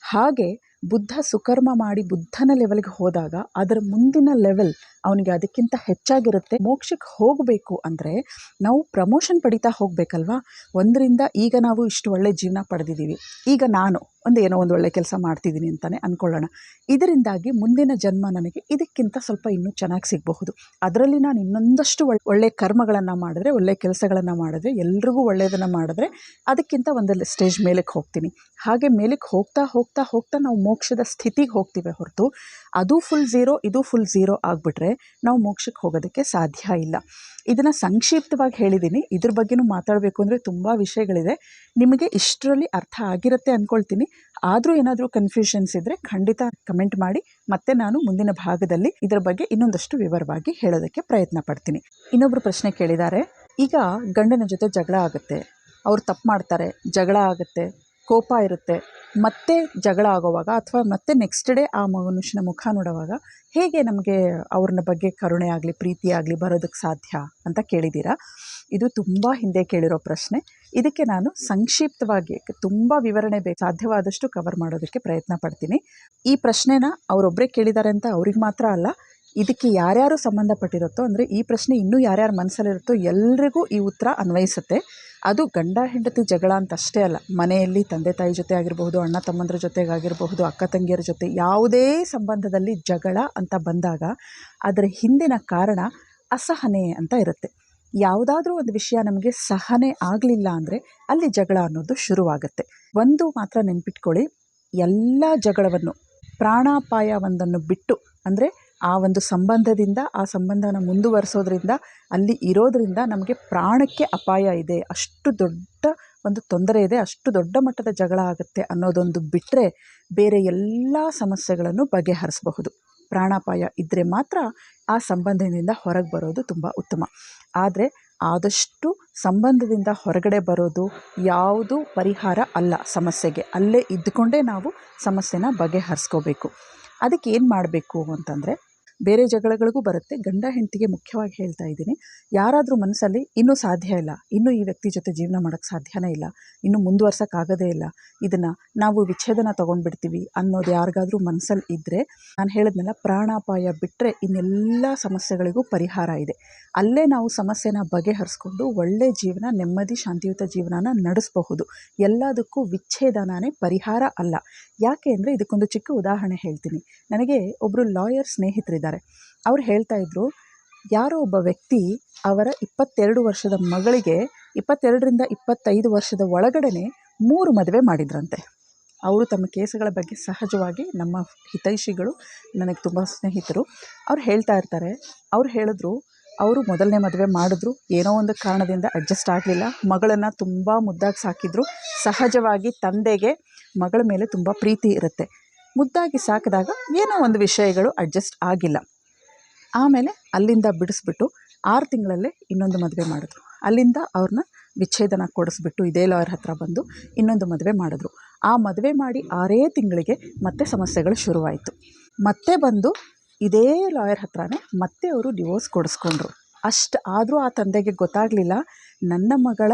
ಹಾಗೆ ಬುದ್ಧ ಸುಕರ್ಮ ಮಾಡಿ ಬುದ್ಧನ ಲೆವೆಲ್ಗೆ ಹೋದಾಗ ಅದರ ಮುಂದಿನ ಲೆವೆಲ್ ಅವನಿಗೆ ಅದಕ್ಕಿಂತ ಹೆಚ್ಚಾಗಿರುತ್ತೆ. ಮೋಕ್ಷಕ್ಕೆ ಹೋಗಬೇಕು ಅಂದರೆ ನಾವು ಪ್ರಮೋಷನ್ ಪಡಿತಾ ಹೋಗಬೇಕಲ್ವಾ? ಒಂದರಿಂದ ಈಗ ನಾವು ಇಷ್ಟು ಒಳ್ಳೆ ಜೀವನ ಪಡೆದಿದ್ದೀವಿ. ಈಗ ನಾನು ಒಂದು ಏನೋ ಒಂದು ಒಳ್ಳೆ ಕೆಲಸ ಮಾಡ್ತಿದ್ದೀನಿ ಅಂತಲೇ ಅಂದ್ಕೊಳ್ಳೋಣ ಇದರಿಂದಾಗಿ ಮುಂದಿನ ಜನ್ಮ ನನಗೆ ಇದಕ್ಕಿಂತ ಸ್ವಲ್ಪ ಇನ್ನೂ ಚೆನ್ನಾಗಿ ಸಿಗಬಹುದು. ಅದರಲ್ಲಿ ನಾನು ಇನ್ನೊಂದಷ್ಟು ಒಳ್ಳೆ ಕರ್ಮಗಳನ್ನು ಮಾಡಿದ್ರೆ, ಒಳ್ಳೆ ಕೆಲಸಗಳನ್ನು ಮಾಡಿದ್ರೆ, ಎಲ್ರಿಗೂ ಒಳ್ಳೆಯದನ್ನು ಮಾಡಿದ್ರೆ ಅದಕ್ಕಿಂತ ಒಂದು ಸ್ಟೇಜ್ ಮೇಲಕ್ಕೆ ಹೋಗ್ತೀನಿ. ಹಾಗೆ ಮೇಲಕ್ಕೆ ಹೋಗ್ತಾ ಹೋಗ್ತಾ ಹೋಗ್ತಾ ನಾವು ಮೋಕ್ಷದ ಸ್ಥಿತಿಗೆ ಹೋಗ್ತೀವಿ ಹೊರತು, ಅದು ಫುಲ್ ಝೀರೋ ಇದು ಫುಲ್ ಝೀರೋ ಆಗಿಬಿಟ್ರೆ ನಾವು ಮೋಕ್ಷಕ್ಕೆ ಹೋಗೋದಕ್ಕೆ ಸಾಧ್ಯ ಇಲ್ಲ. ಇದನ್ನು ಸಂಕ್ಷಿಪ್ತವಾಗಿ ಹೇಳಿದ್ದೀನಿ ಇದ್ರ ಬಗ್ಗೆನೂ ಮಾತಾಡಬೇಕು ಅಂದರೆ ತುಂಬ ವಿಷಯಗಳಿದೆ. ನಿಮಗೆ ಇಷ್ಟರಲ್ಲಿ ಅರ್ಥ ಆಗಿರುತ್ತೆ ಅಂದ್ಕೊಳ್ತೀನಿ ಆದರೂ ಏನಾದರೂ ಕನ್ಫ್ಯೂಷನ್ಸ್ ಇದ್ದರೆ ಖಂಡಿತ ಕಮೆಂಟ್ ಮಾಡಿ. ಮತ್ತೆ ನಾನು ಮುಂದಿನ ಭಾಗದಲ್ಲಿ ಇದರ ಬಗ್ಗೆ ಇನ್ನೊಂದಷ್ಟು ವಿವರವಾಗಿ ಹೇಳೋದಕ್ಕೆ ಪ್ರಯತ್ನ ಪಡ್ತೀನಿ. ಇನ್ನೊಬ್ಬರು ಪ್ರಶ್ನೆ ಕೇಳಿದ್ದಾರೆ. ಈಗ ಗಂಡನ ಜೊತೆ ಜಗಳ ಆಗುತ್ತೆ. ಅವ್ರು ತಪ್ಪು ಮಾಡ್ತಾರೆ, ಜಗಳ ಆಗುತ್ತೆ. ಕೋಪ ಇರುತ್ತೆ. ಮತ್ತೆ ಜಗಳ ಆಗೋವಾಗ ಅಥವಾ ಮತ್ತೆ ನೆಕ್ಸ್ಟ್ ಡೇ ಆ ಮನುಷ್ಯನ ಮುಖ ನೋಡುವಾಗ ಹೇಗೆ ನಮಗೆ ಅವ್ರನ್ನ ಬಗ್ಗೆ ಕರುಣೆ ಆಗಲಿ, ಪ್ರೀತಿ ಆಗಲಿ ಬರೋದಕ್ಕೆ ಸಾಧ್ಯ ಅಂತ ಕೇಳಿದ್ದೀರಾ ಇದು ತುಂಬ ಹಿಂದೆ ಕೇಳಿರೋ ಪ್ರಶ್ನೆ. ಇದಕ್ಕೆ ನಾನು ಸಂಕ್ಷಿಪ್ತವಾಗಿ ತುಂಬ ವಿವರಣೆ ಬೇಕು. ಸಾಧ್ಯವಾದಷ್ಟು ಕವರ್ ಮಾಡೋದಕ್ಕೆ ಪ್ರಯತ್ನ ಪಡ್ತೀನಿ. ಈ ಪ್ರಶ್ನೆನ ಅವರೊಬ್ಬರೇ ಕೇಳಿದ್ದಾರೆ ಅಂತ ಅವ್ರಿಗೆ ಮಾತ್ರ ಅಲ್ಲ ಇದಕ್ಕೆ ಯಾರ್ಯಾರು ಸಂಬಂಧಪಟ್ಟಿರುತ್ತೋ, ಅಂದರೆ ಈ ಪ್ರಶ್ನೆ ಇನ್ನೂ ಯಾರ್ಯಾರ ಮನಸ್ಸಲ್ಲಿರುತ್ತೋ ಎಲ್ರಿಗೂ ಈ ಉತ್ತರ ಅನ್ವಯಿಸುತ್ತೆ. ಅದು ಗಂಡ, ಹೆಂಡತಿ ಜಗಳ ಅಂತ ಅಷ್ಟೇ ಅಲ್ಲ. ಮನೆಯಲ್ಲಿ ತಂದೆ, ತಾಯಿ ಜೊತೆ ಆಗಿರಬಹುದು, ಅಣ್ಣ, ತಮ್ಮಂದ್ರ ಜೊತೆಗಾಗಿರಬಹುದು ಅಕ್ಕ, ತಂಗಿಯರ ಜೊತೆ ಯಾವುದೇ ಸಂಬಂಧದಲ್ಲಿ ಜಗಳ ಅಂತ ಬಂದಾಗ ಅದರ ಹಿಂದಿನ ಕಾರಣ ಅಸಹನೆ ಅಂತ ಇರುತ್ತೆ. ಯಾವುದಾದ್ರೂ ಒಂದು ವಿಷಯ ನಮಗೆ ಸಹನೆ ಆಗಲಿಲ್ಲ ಅಂದರೆ ಅಲ್ಲಿ ಜಗಳ ಅನ್ನೋದು ಶುರುವಾಗುತ್ತೆ. ಒಂದು ಮಾತ್ರ ನೆನ್ಪಿಟ್ಕೊಳ್ಳಿ, ಎಲ್ಲ ಜಗಳವನ್ನು ಪ್ರಾಣಾಪಾಯ ಒಂದನ್ನು ಬಿಟ್ಟು, ಅಂದರೆ ಆ ಒಂದು ಸಂಬಂಧದಿಂದ, ಆ ಸಂಬಂಧನ ಮುಂದುವರಿಸೋದ್ರಿಂದ, ಅಲ್ಲಿ ಇರೋದರಿಂದ ನಮಗೆ ಪ್ರಾಣಕ್ಕೆ ಅಪಾಯ ಇದೆ. ಅಷ್ಟು ದೊಡ್ಡ ಒಂದು ತೊಂದರೆ ಇದೆ. ಅಷ್ಟು ದೊಡ್ಡ ಮಟ್ಟದ ಜಗಳ ಆಗುತ್ತೆ ಅನ್ನೋದೊಂದು ಬಿಟ್ಟರೆ ಬೇರೆ ಎಲ್ಲ ಸಮಸ್ಯೆಗಳನ್ನು ಬಗೆಹರಿಸಬಹುದು. ಪ್ರಾಣಾಪಾಯ ಇದ್ದರೆ ಮಾತ್ರ ಆ ಸಂಬಂಧದಿಂದ ಹೊರಗೆ ಬರೋದು ತುಂಬ ಉತ್ತಮ. ಆದರೆ ಆದಷ್ಟು ಸಂಬಂಧದಿಂದ ಹೊರಗಡೆ ಬರೋದು ಯಾವುದು ಪರಿಹಾರ ಅಲ್ಲ ಸಮಸ್ಯೆಗೆ. ಅಲ್ಲೇ ಇದ್ದುಕೊಂಡೇ ನಾವು ಸಮಸ್ಯೆನ ಬಗೆಹರಿಸ್ಕೋಬೇಕು. ಅದಕ್ಕೆ ಏನು ಮಾಡಬೇಕು ಅಂತಂದರೆ ಬೇರೆ ಜಗಳಗಳಿಗೂ ಬರುತ್ತೆ. ಗಂಡ ಹೆಂಡತಿಗೆ ಮುಖ್ಯವಾಗಿ ಹೇಳ್ತಾ ಇದ್ದೀನಿ, ಯಾರಾದರೂ ಮನಸ್ಸಲ್ಲಿ ಇನ್ನೂ ಸಾಧ್ಯ ಇಲ್ಲ, ಇನ್ನೂ ಈ ವ್ಯಕ್ತಿ ಜೊತೆ ಜೀವನ ಮಾಡೋಕ್ಕೆ ಸಾಧ್ಯನೇ ಇಲ್ಲ, ಇನ್ನೂ ಮುಂದುವರ್ಸೋಕ್ಕಾಗೋದೇ ಇಲ್ಲ, ಇದನ್ನು ನಾವು ವಿಚ್ಛೇದನ ತೊಗೊಂಡ್ಬಿಡ್ತೀವಿ ಅನ್ನೋದು ಯಾರಿಗಾದರೂ ಮನಸ್ಸಲ್ಲಿ ಇದ್ದರೆ ನಾನು ಹೇಳಿದ್ನಲ್ಲ, ಪ್ರಾಣಾಪಾಯ ಬಿಟ್ಟರೆ ಇನ್ನೆಲ್ಲ ಸಮಸ್ಯೆಗಳಿಗೂ ಪರಿಹಾರ ಇದೆ. ಅಲ್ಲೇ ನಾವು ಸಮಸ್ಯೆನ ಬಗೆಹರಿಸ್ಕೊಂಡು ಒಳ್ಳೆಯ ಜೀವನ, ನೆಮ್ಮದಿ, ಶಾಂತಿಯುತ ಜೀವನನ ನಡೆಸಬಹುದು. ಎಲ್ಲದಕ್ಕೂ ವಿಚ್ಛೇದನೇ ಪರಿಹಾರ ಅಲ್ಲ. ಯಾಕೆ ಅಂದರೆ ಇದಕ್ಕೊಂದು ಚಿಕ್ಕ ಉದಾಹರಣೆ ಹೇಳ್ತೀನಿ. ನನಗೆ ಒಬ್ಬರು ಲಾಯರ್ ಸ್ನೇಹಿತರಿದ್ದಾರೆ. ಅವ್ರು ಹೇಳ್ತಾ ಇದ್ರು, ಯಾರೋ ಒಬ್ಬ ವ್ಯಕ್ತಿ ಅವರ ಇಪ್ಪತ್ತೆರಡು ವರ್ಷದ ಮಗಳಿಗೆ ಇಪ್ಪತ್ತೆರಡರಿಂದ ಇಪ್ಪತ್ತೈದು ವರ್ಷದ ಒಳಗಡೆ ಮೂರು ಮದುವೆ ಮಾಡಿದ್ರಂತೆ. ಅವರು ತಮ್ಮ ಕೇಸುಗಳ ಬಗ್ಗೆ ಸಹಜವಾಗಿ ನಮ್ಮ ಹಿತೈಷಿಗಳು, ನನಗೆ ತುಂಬ ಸ್ನೇಹಿತರು. ಅವ್ರು ಹೇಳ್ತಾ ಇರ್ತಾರೆ, ಅವ್ರು ಹೇಳಿದ್ರು, ಅವರು ಮೊದಲನೇ ಮದುವೆ ಮಾಡಿದ್ರು, ಏನೋ ಒಂದು ಕಾರಣದಿಂದ ಅಡ್ಜಸ್ಟ್ ಆಗಲಿಲ್ಲ. ಮಗಳನ್ನು ತುಂಬ ಮುದ್ದಾಗಿ ಸಾಕಿದ್ರು. ಸಹಜವಾಗಿ ತಂದೆಗೆ ಮಗಳ ಮೇಲೆ ತುಂಬ ಪ್ರೀತಿ ಇರುತ್ತೆ. ಮುದ್ದಾಗಿ ಸಾಕಿದಾಗ ಏನೋ ಒಂದು ವಿಷಯಗಳು ಅಡ್ಜಸ್ಟ್ ಆಗಿಲ್ಲ. ಆಮೇಲೆ ಅಲ್ಲಿಂದ ಬಿಡಿಸ್ಬಿಟ್ಟು ಆರು ತಿಂಗಳಲ್ಲೇ ಇನ್ನೊಂದು ಮದುವೆ ಮಾಡಿದ್ರು. ಅಲ್ಲಿಂದ ಅವ್ರನ್ನ ವಿಚ್ಛೇದನ ಕೊಡಿಸ್ಬಿಟ್ಟು ಇದೇ ಲಾಯರ್ ಹತ್ರ ಬಂದು ಇನ್ನೊಂದು ಮದುವೆ ಮಾಡಿದ್ರು. ಆ ಮದುವೆ ಮಾಡಿ ಆರೇ ತಿಂಗಳಿಗೆ ಮತ್ತೆ ಸಮಸ್ಯೆಗಳು ಶುರುವಾಯಿತು. ಮತ್ತೆ ಬಂದು ಇದೇ ಲಾಯರ್ ಹತ್ರನೇ ಮತ್ತೆ ಅವರು ಡಿವೋರ್ಸ್ ಕೊಡಿಸ್ಕೊಂಡ್ರು. ಅಷ್ಟು ಆದರೂ ಆ ತಂದೆಗೆ ಗೊತ್ತಾಗಲಿಲ್ಲ. ನನ್ನ ಮಗಳ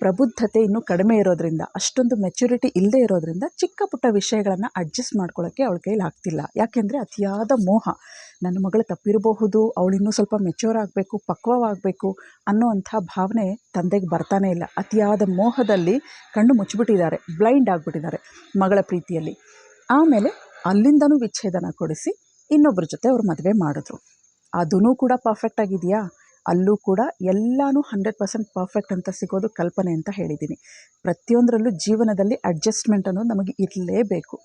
ಪ್ರಬುದ್ಧತೆ ಇನ್ನೂ ಕಡಿಮೆ ಇರೋದ್ರಿಂದ, ಅಷ್ಟೊಂದು ಮೆಚುರಿಟಿ ಇಲ್ಲದೆ ಇರೋದ್ರಿಂದ ಚಿಕ್ಕ ಪುಟ್ಟ ವಿಷಯಗಳನ್ನು ಅಡ್ಜಸ್ಟ್ ಮಾಡ್ಕೊಳ್ಳೋಕ್ಕೆ ಅವಳ ಕೈಲಿ ಆಗ್ತಿಲ್ಲ. ಯಾಕೆಂದರೆ ಅತಿಯಾದ ಮೋಹ. ನನ್ನ ಮಗಳು ತಪ್ಪಿರಬಹುದು, ಅವಳು ಇನ್ನೂ ಸ್ವಲ್ಪ ಮೆಚ್ಯೂರ್ ಆಗಬೇಕು, ಪಕ್ವವಾಗಬೇಕು ಅನ್ನೋವಂಥ ಭಾವನೆ ತಂದೆಗೆ ಬರ್ತಾನೇ ಇಲ್ಲ. ಅತಿಯಾದ ಮೋಹದಲ್ಲಿ ಕಣ್ಣು ಮುಚ್ಚಿಬಿಟ್ಟಿದ್ದಾರೆ ಬ್ಲೈಂಡ್ ಆಗಿಬಿಟ್ಟಿದ್ದಾರೆ ಮಗಳ ಪ್ರೀತಿಯಲ್ಲಿ. ಆಮೇಲೆ ಅಲ್ಲಿಂದನೂ ವಿಚ್ಛೇದನ ಕೊಡಿಸಿ ಇನ್ನೊಬ್ಬರ ಜೊತೆ ಅವ್ರು ಮದುವೆ ಮಾಡಿದ್ರು. ಅದೂ ಕೂಡ ಪರ್ಫೆಕ್ಟ್ ಆಗಿದೆಯಾ? ಅಲ್ಲೂ ಕೂಡ ಎಲ್ಲನೂ ಹಂಡ್ರೆಡ್ ಪರ್ಸೆಂಟ್ ಪರ್ಫೆಕ್ಟ್ ಅಂತ ಸಿಗೋದು ಕಲ್ಪನೆ ಅಂತ ಹೇಳಿದ್ದೀನಿ. ಪ್ರತಿಯೊಂದರಲ್ಲೂ ಜೀವನದಲ್ಲಿ ಅಡ್ಜಸ್ಟ್ಮೆಂಟ್ ಅನ್ನೋದು ನಮಗೆ ಇರಲೇಬೇಕು.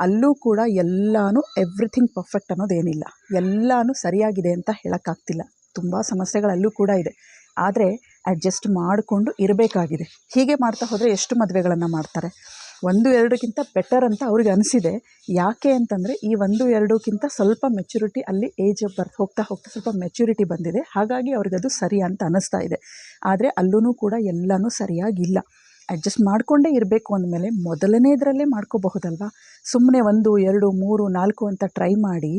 ಅಲ್ಲೂ ಕೂಡ ಎಲ್ಲನೂ ಎವ್ರಿಥಿಂಗ್ ಪರ್ಫೆಕ್ಟ್ ಅನ್ನೋದೇನಿಲ್ಲ. ಎಲ್ಲನೂ ಸರಿಯಾಗಿದೆ ಅಂತ ಹೇಳೋಕ್ಕಾಗ್ತಿಲ್ಲ. ತುಂಬ ಸಮಸ್ಯೆಗಳಲ್ಲೂ ಕೂಡ ಇದೆ. ಆದರೆ ಅಡ್ಜಸ್ಟ್ ಮಾಡಿಕೊಂಡು ಇರಬೇಕಾಗಿದೆ. ಹೀಗೆ ಮಾಡ್ತಾ ಹೋದರೆ ಎಷ್ಟು ಮದುವೆಗಳನ್ನು ಮಾಡ್ತಾರೆ? ಒಂದು ಎರಡಕ್ಕಿಂತ ಬೆಟರ್ ಅಂತ ಅವ್ರಿಗೆ ಅನಿಸಿದೆ. ಯಾಕೆ ಅಂತಂದರೆ ಈ ಒಂದು ಎರಡಕ್ಕಿಂತ ಸ್ವಲ್ಪ ಮೆಚುರಿಟಿ ಅಲ್ಲಿ ಏಜ್ ಬರ್ತ್ ಹೋಗ್ತಾ ಹೋಗ್ತಾ ಸ್ವಲ್ಪ ಮೆಚುರಿಟಿ ಬಂದಿದೆ. ಹಾಗಾಗಿ ಅವ್ರಿಗದು ಸರಿ ಅಂತ ಅನ್ನಿಸ್ತಾ ಇದೆ. ಆದರೆ ಅಲ್ಲೂ ಕೂಡ ಎಲ್ಲನೂ ಸರಿಯಾಗಿಲ್ಲ. ಅಡ್ಜಸ್ಟ್ ಮಾಡಿಕೊಂಡೇ ಇರಬೇಕು ಅಂದಮೇಲೆ ಮೊದಲನೇದರಲ್ಲೇ ಮಾಡ್ಕೋಬಹುದಲ್ವಾ? ಸುಮ್ಮನೆ ಒಂದು, ಎರಡು, ಮೂರು, ನಾಲ್ಕು ಅಂತ ಟ್ರೈ ಮಾಡಿ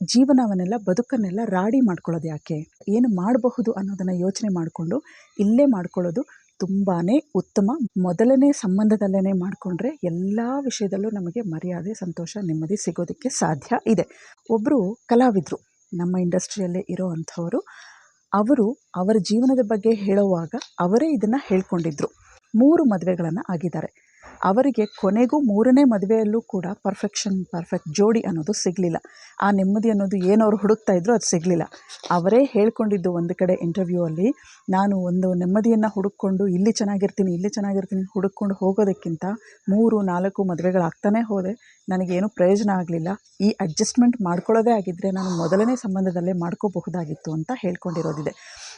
ಜೀವನವನ್ನೆಲ್ಲ, ಬದುಕನ್ನೆಲ್ಲ ರಾಡಿ ಮಾಡ್ಕೊಳ್ಳೋದು ಯಾಕೆ? ಏನು ಮಾಡಬಹುದು ಅನ್ನೋದನ್ನು ಯೋಚನೆ ಮಾಡಿಕೊಂಡು ಇಲ್ಲೇ ಮಾಡ್ಕೊಳ್ಳೋದು ತುಂಬಾ ಉತ್ತಮ. ಮೊದಲನೇ ಸಂಬಂಧದಲ್ಲೇ ಮಾಡಿಕೊಂಡ್ರೆ ಎಲ್ಲ ವಿಷಯದಲ್ಲೂ ನಮಗೆ ಮರ್ಯಾದೆ, ಸಂತೋಷ, ನೆಮ್ಮದಿ ಸಿಗೋದಕ್ಕೆ ಸಾಧ್ಯ ಇದೆ. ಒಬ್ಬರು ಕಲಾವಿದರು, ನಮ್ಮ ಇಂಡಸ್ಟ್ರಿಯಲ್ಲೇ ಇರೋ ಅಂಥವರು, ಅವರು ಅವರ ಜೀವನದ ಬಗ್ಗೆ ಹೇಳುವಾಗ ಅವರೇ ಇದನ್ನು ಹೇಳ್ಕೊಂಡಿದ್ರು. ಮೂರು ಮದುವೆಗಳನ್ನು ಆಗಿದ್ದಾರೆ. ಅವರಿಗೆ ಕೊನೆಗೂ ಮೂರನೇ ಮದುವೆಯಲ್ಲೂ ಕೂಡ ಪರ್ಫೆಕ್ಷನ್ ಪರ್ಫೆಕ್ಟ್ ಜೋಡಿ ಅನ್ನೋದು ಸಿಗಲಿಲ್ಲ. ಆ ನೆಮ್ಮದಿ ಅನ್ನೋದು ಏನು ಅವ್ರು ಹುಡುಕ್ತಾ ಇದ್ರು ಅದು ಸಿಗಲಿಲ್ಲ. ಅವರೇ ಹೇಳ್ಕೊಂಡಿದ್ದು ಒಂದು ಕಡೆ ಇಂಟರ್ವ್ಯೂ ಅಲ್ಲಿ, ನಾನು ಒಂದು ನೆಮ್ಮದಿಯನ್ನು ಹುಡುಕೊಂಡು ಇಲ್ಲಿ ಚೆನ್ನಾಗಿರ್ತೀನಿ ಇಲ್ಲಿ ಚೆನ್ನಾಗಿರ್ತೀನಿ ಹುಡುಕೊಂಡು ಹೋಗೋದಕ್ಕಿಂತ ಮೂರು, ನಾಲ್ಕು ಮದುವೆಗಳಾಗ್ತಾನೆ ಹೋದೆ. ನನಗೇನು ಪ್ರಯೋಜನ ಆಗಲಿಲ್ಲ. ಈ ಅಡ್ಜಸ್ಟ್ಮೆಂಟ್ ಮಾಡ್ಕೊಳ್ಳೋದೇ ಆಗಿದ್ದರೆ ನಾನು ಮೊದಲನೇ ಸಂಬಂಧದಲ್ಲೇ ಮಾಡ್ಕೋಬಹುದಾಗಿತ್ತು ಅಂತ ಹೇಳ್ಕೊಂಡಿರೋದಿದೆ.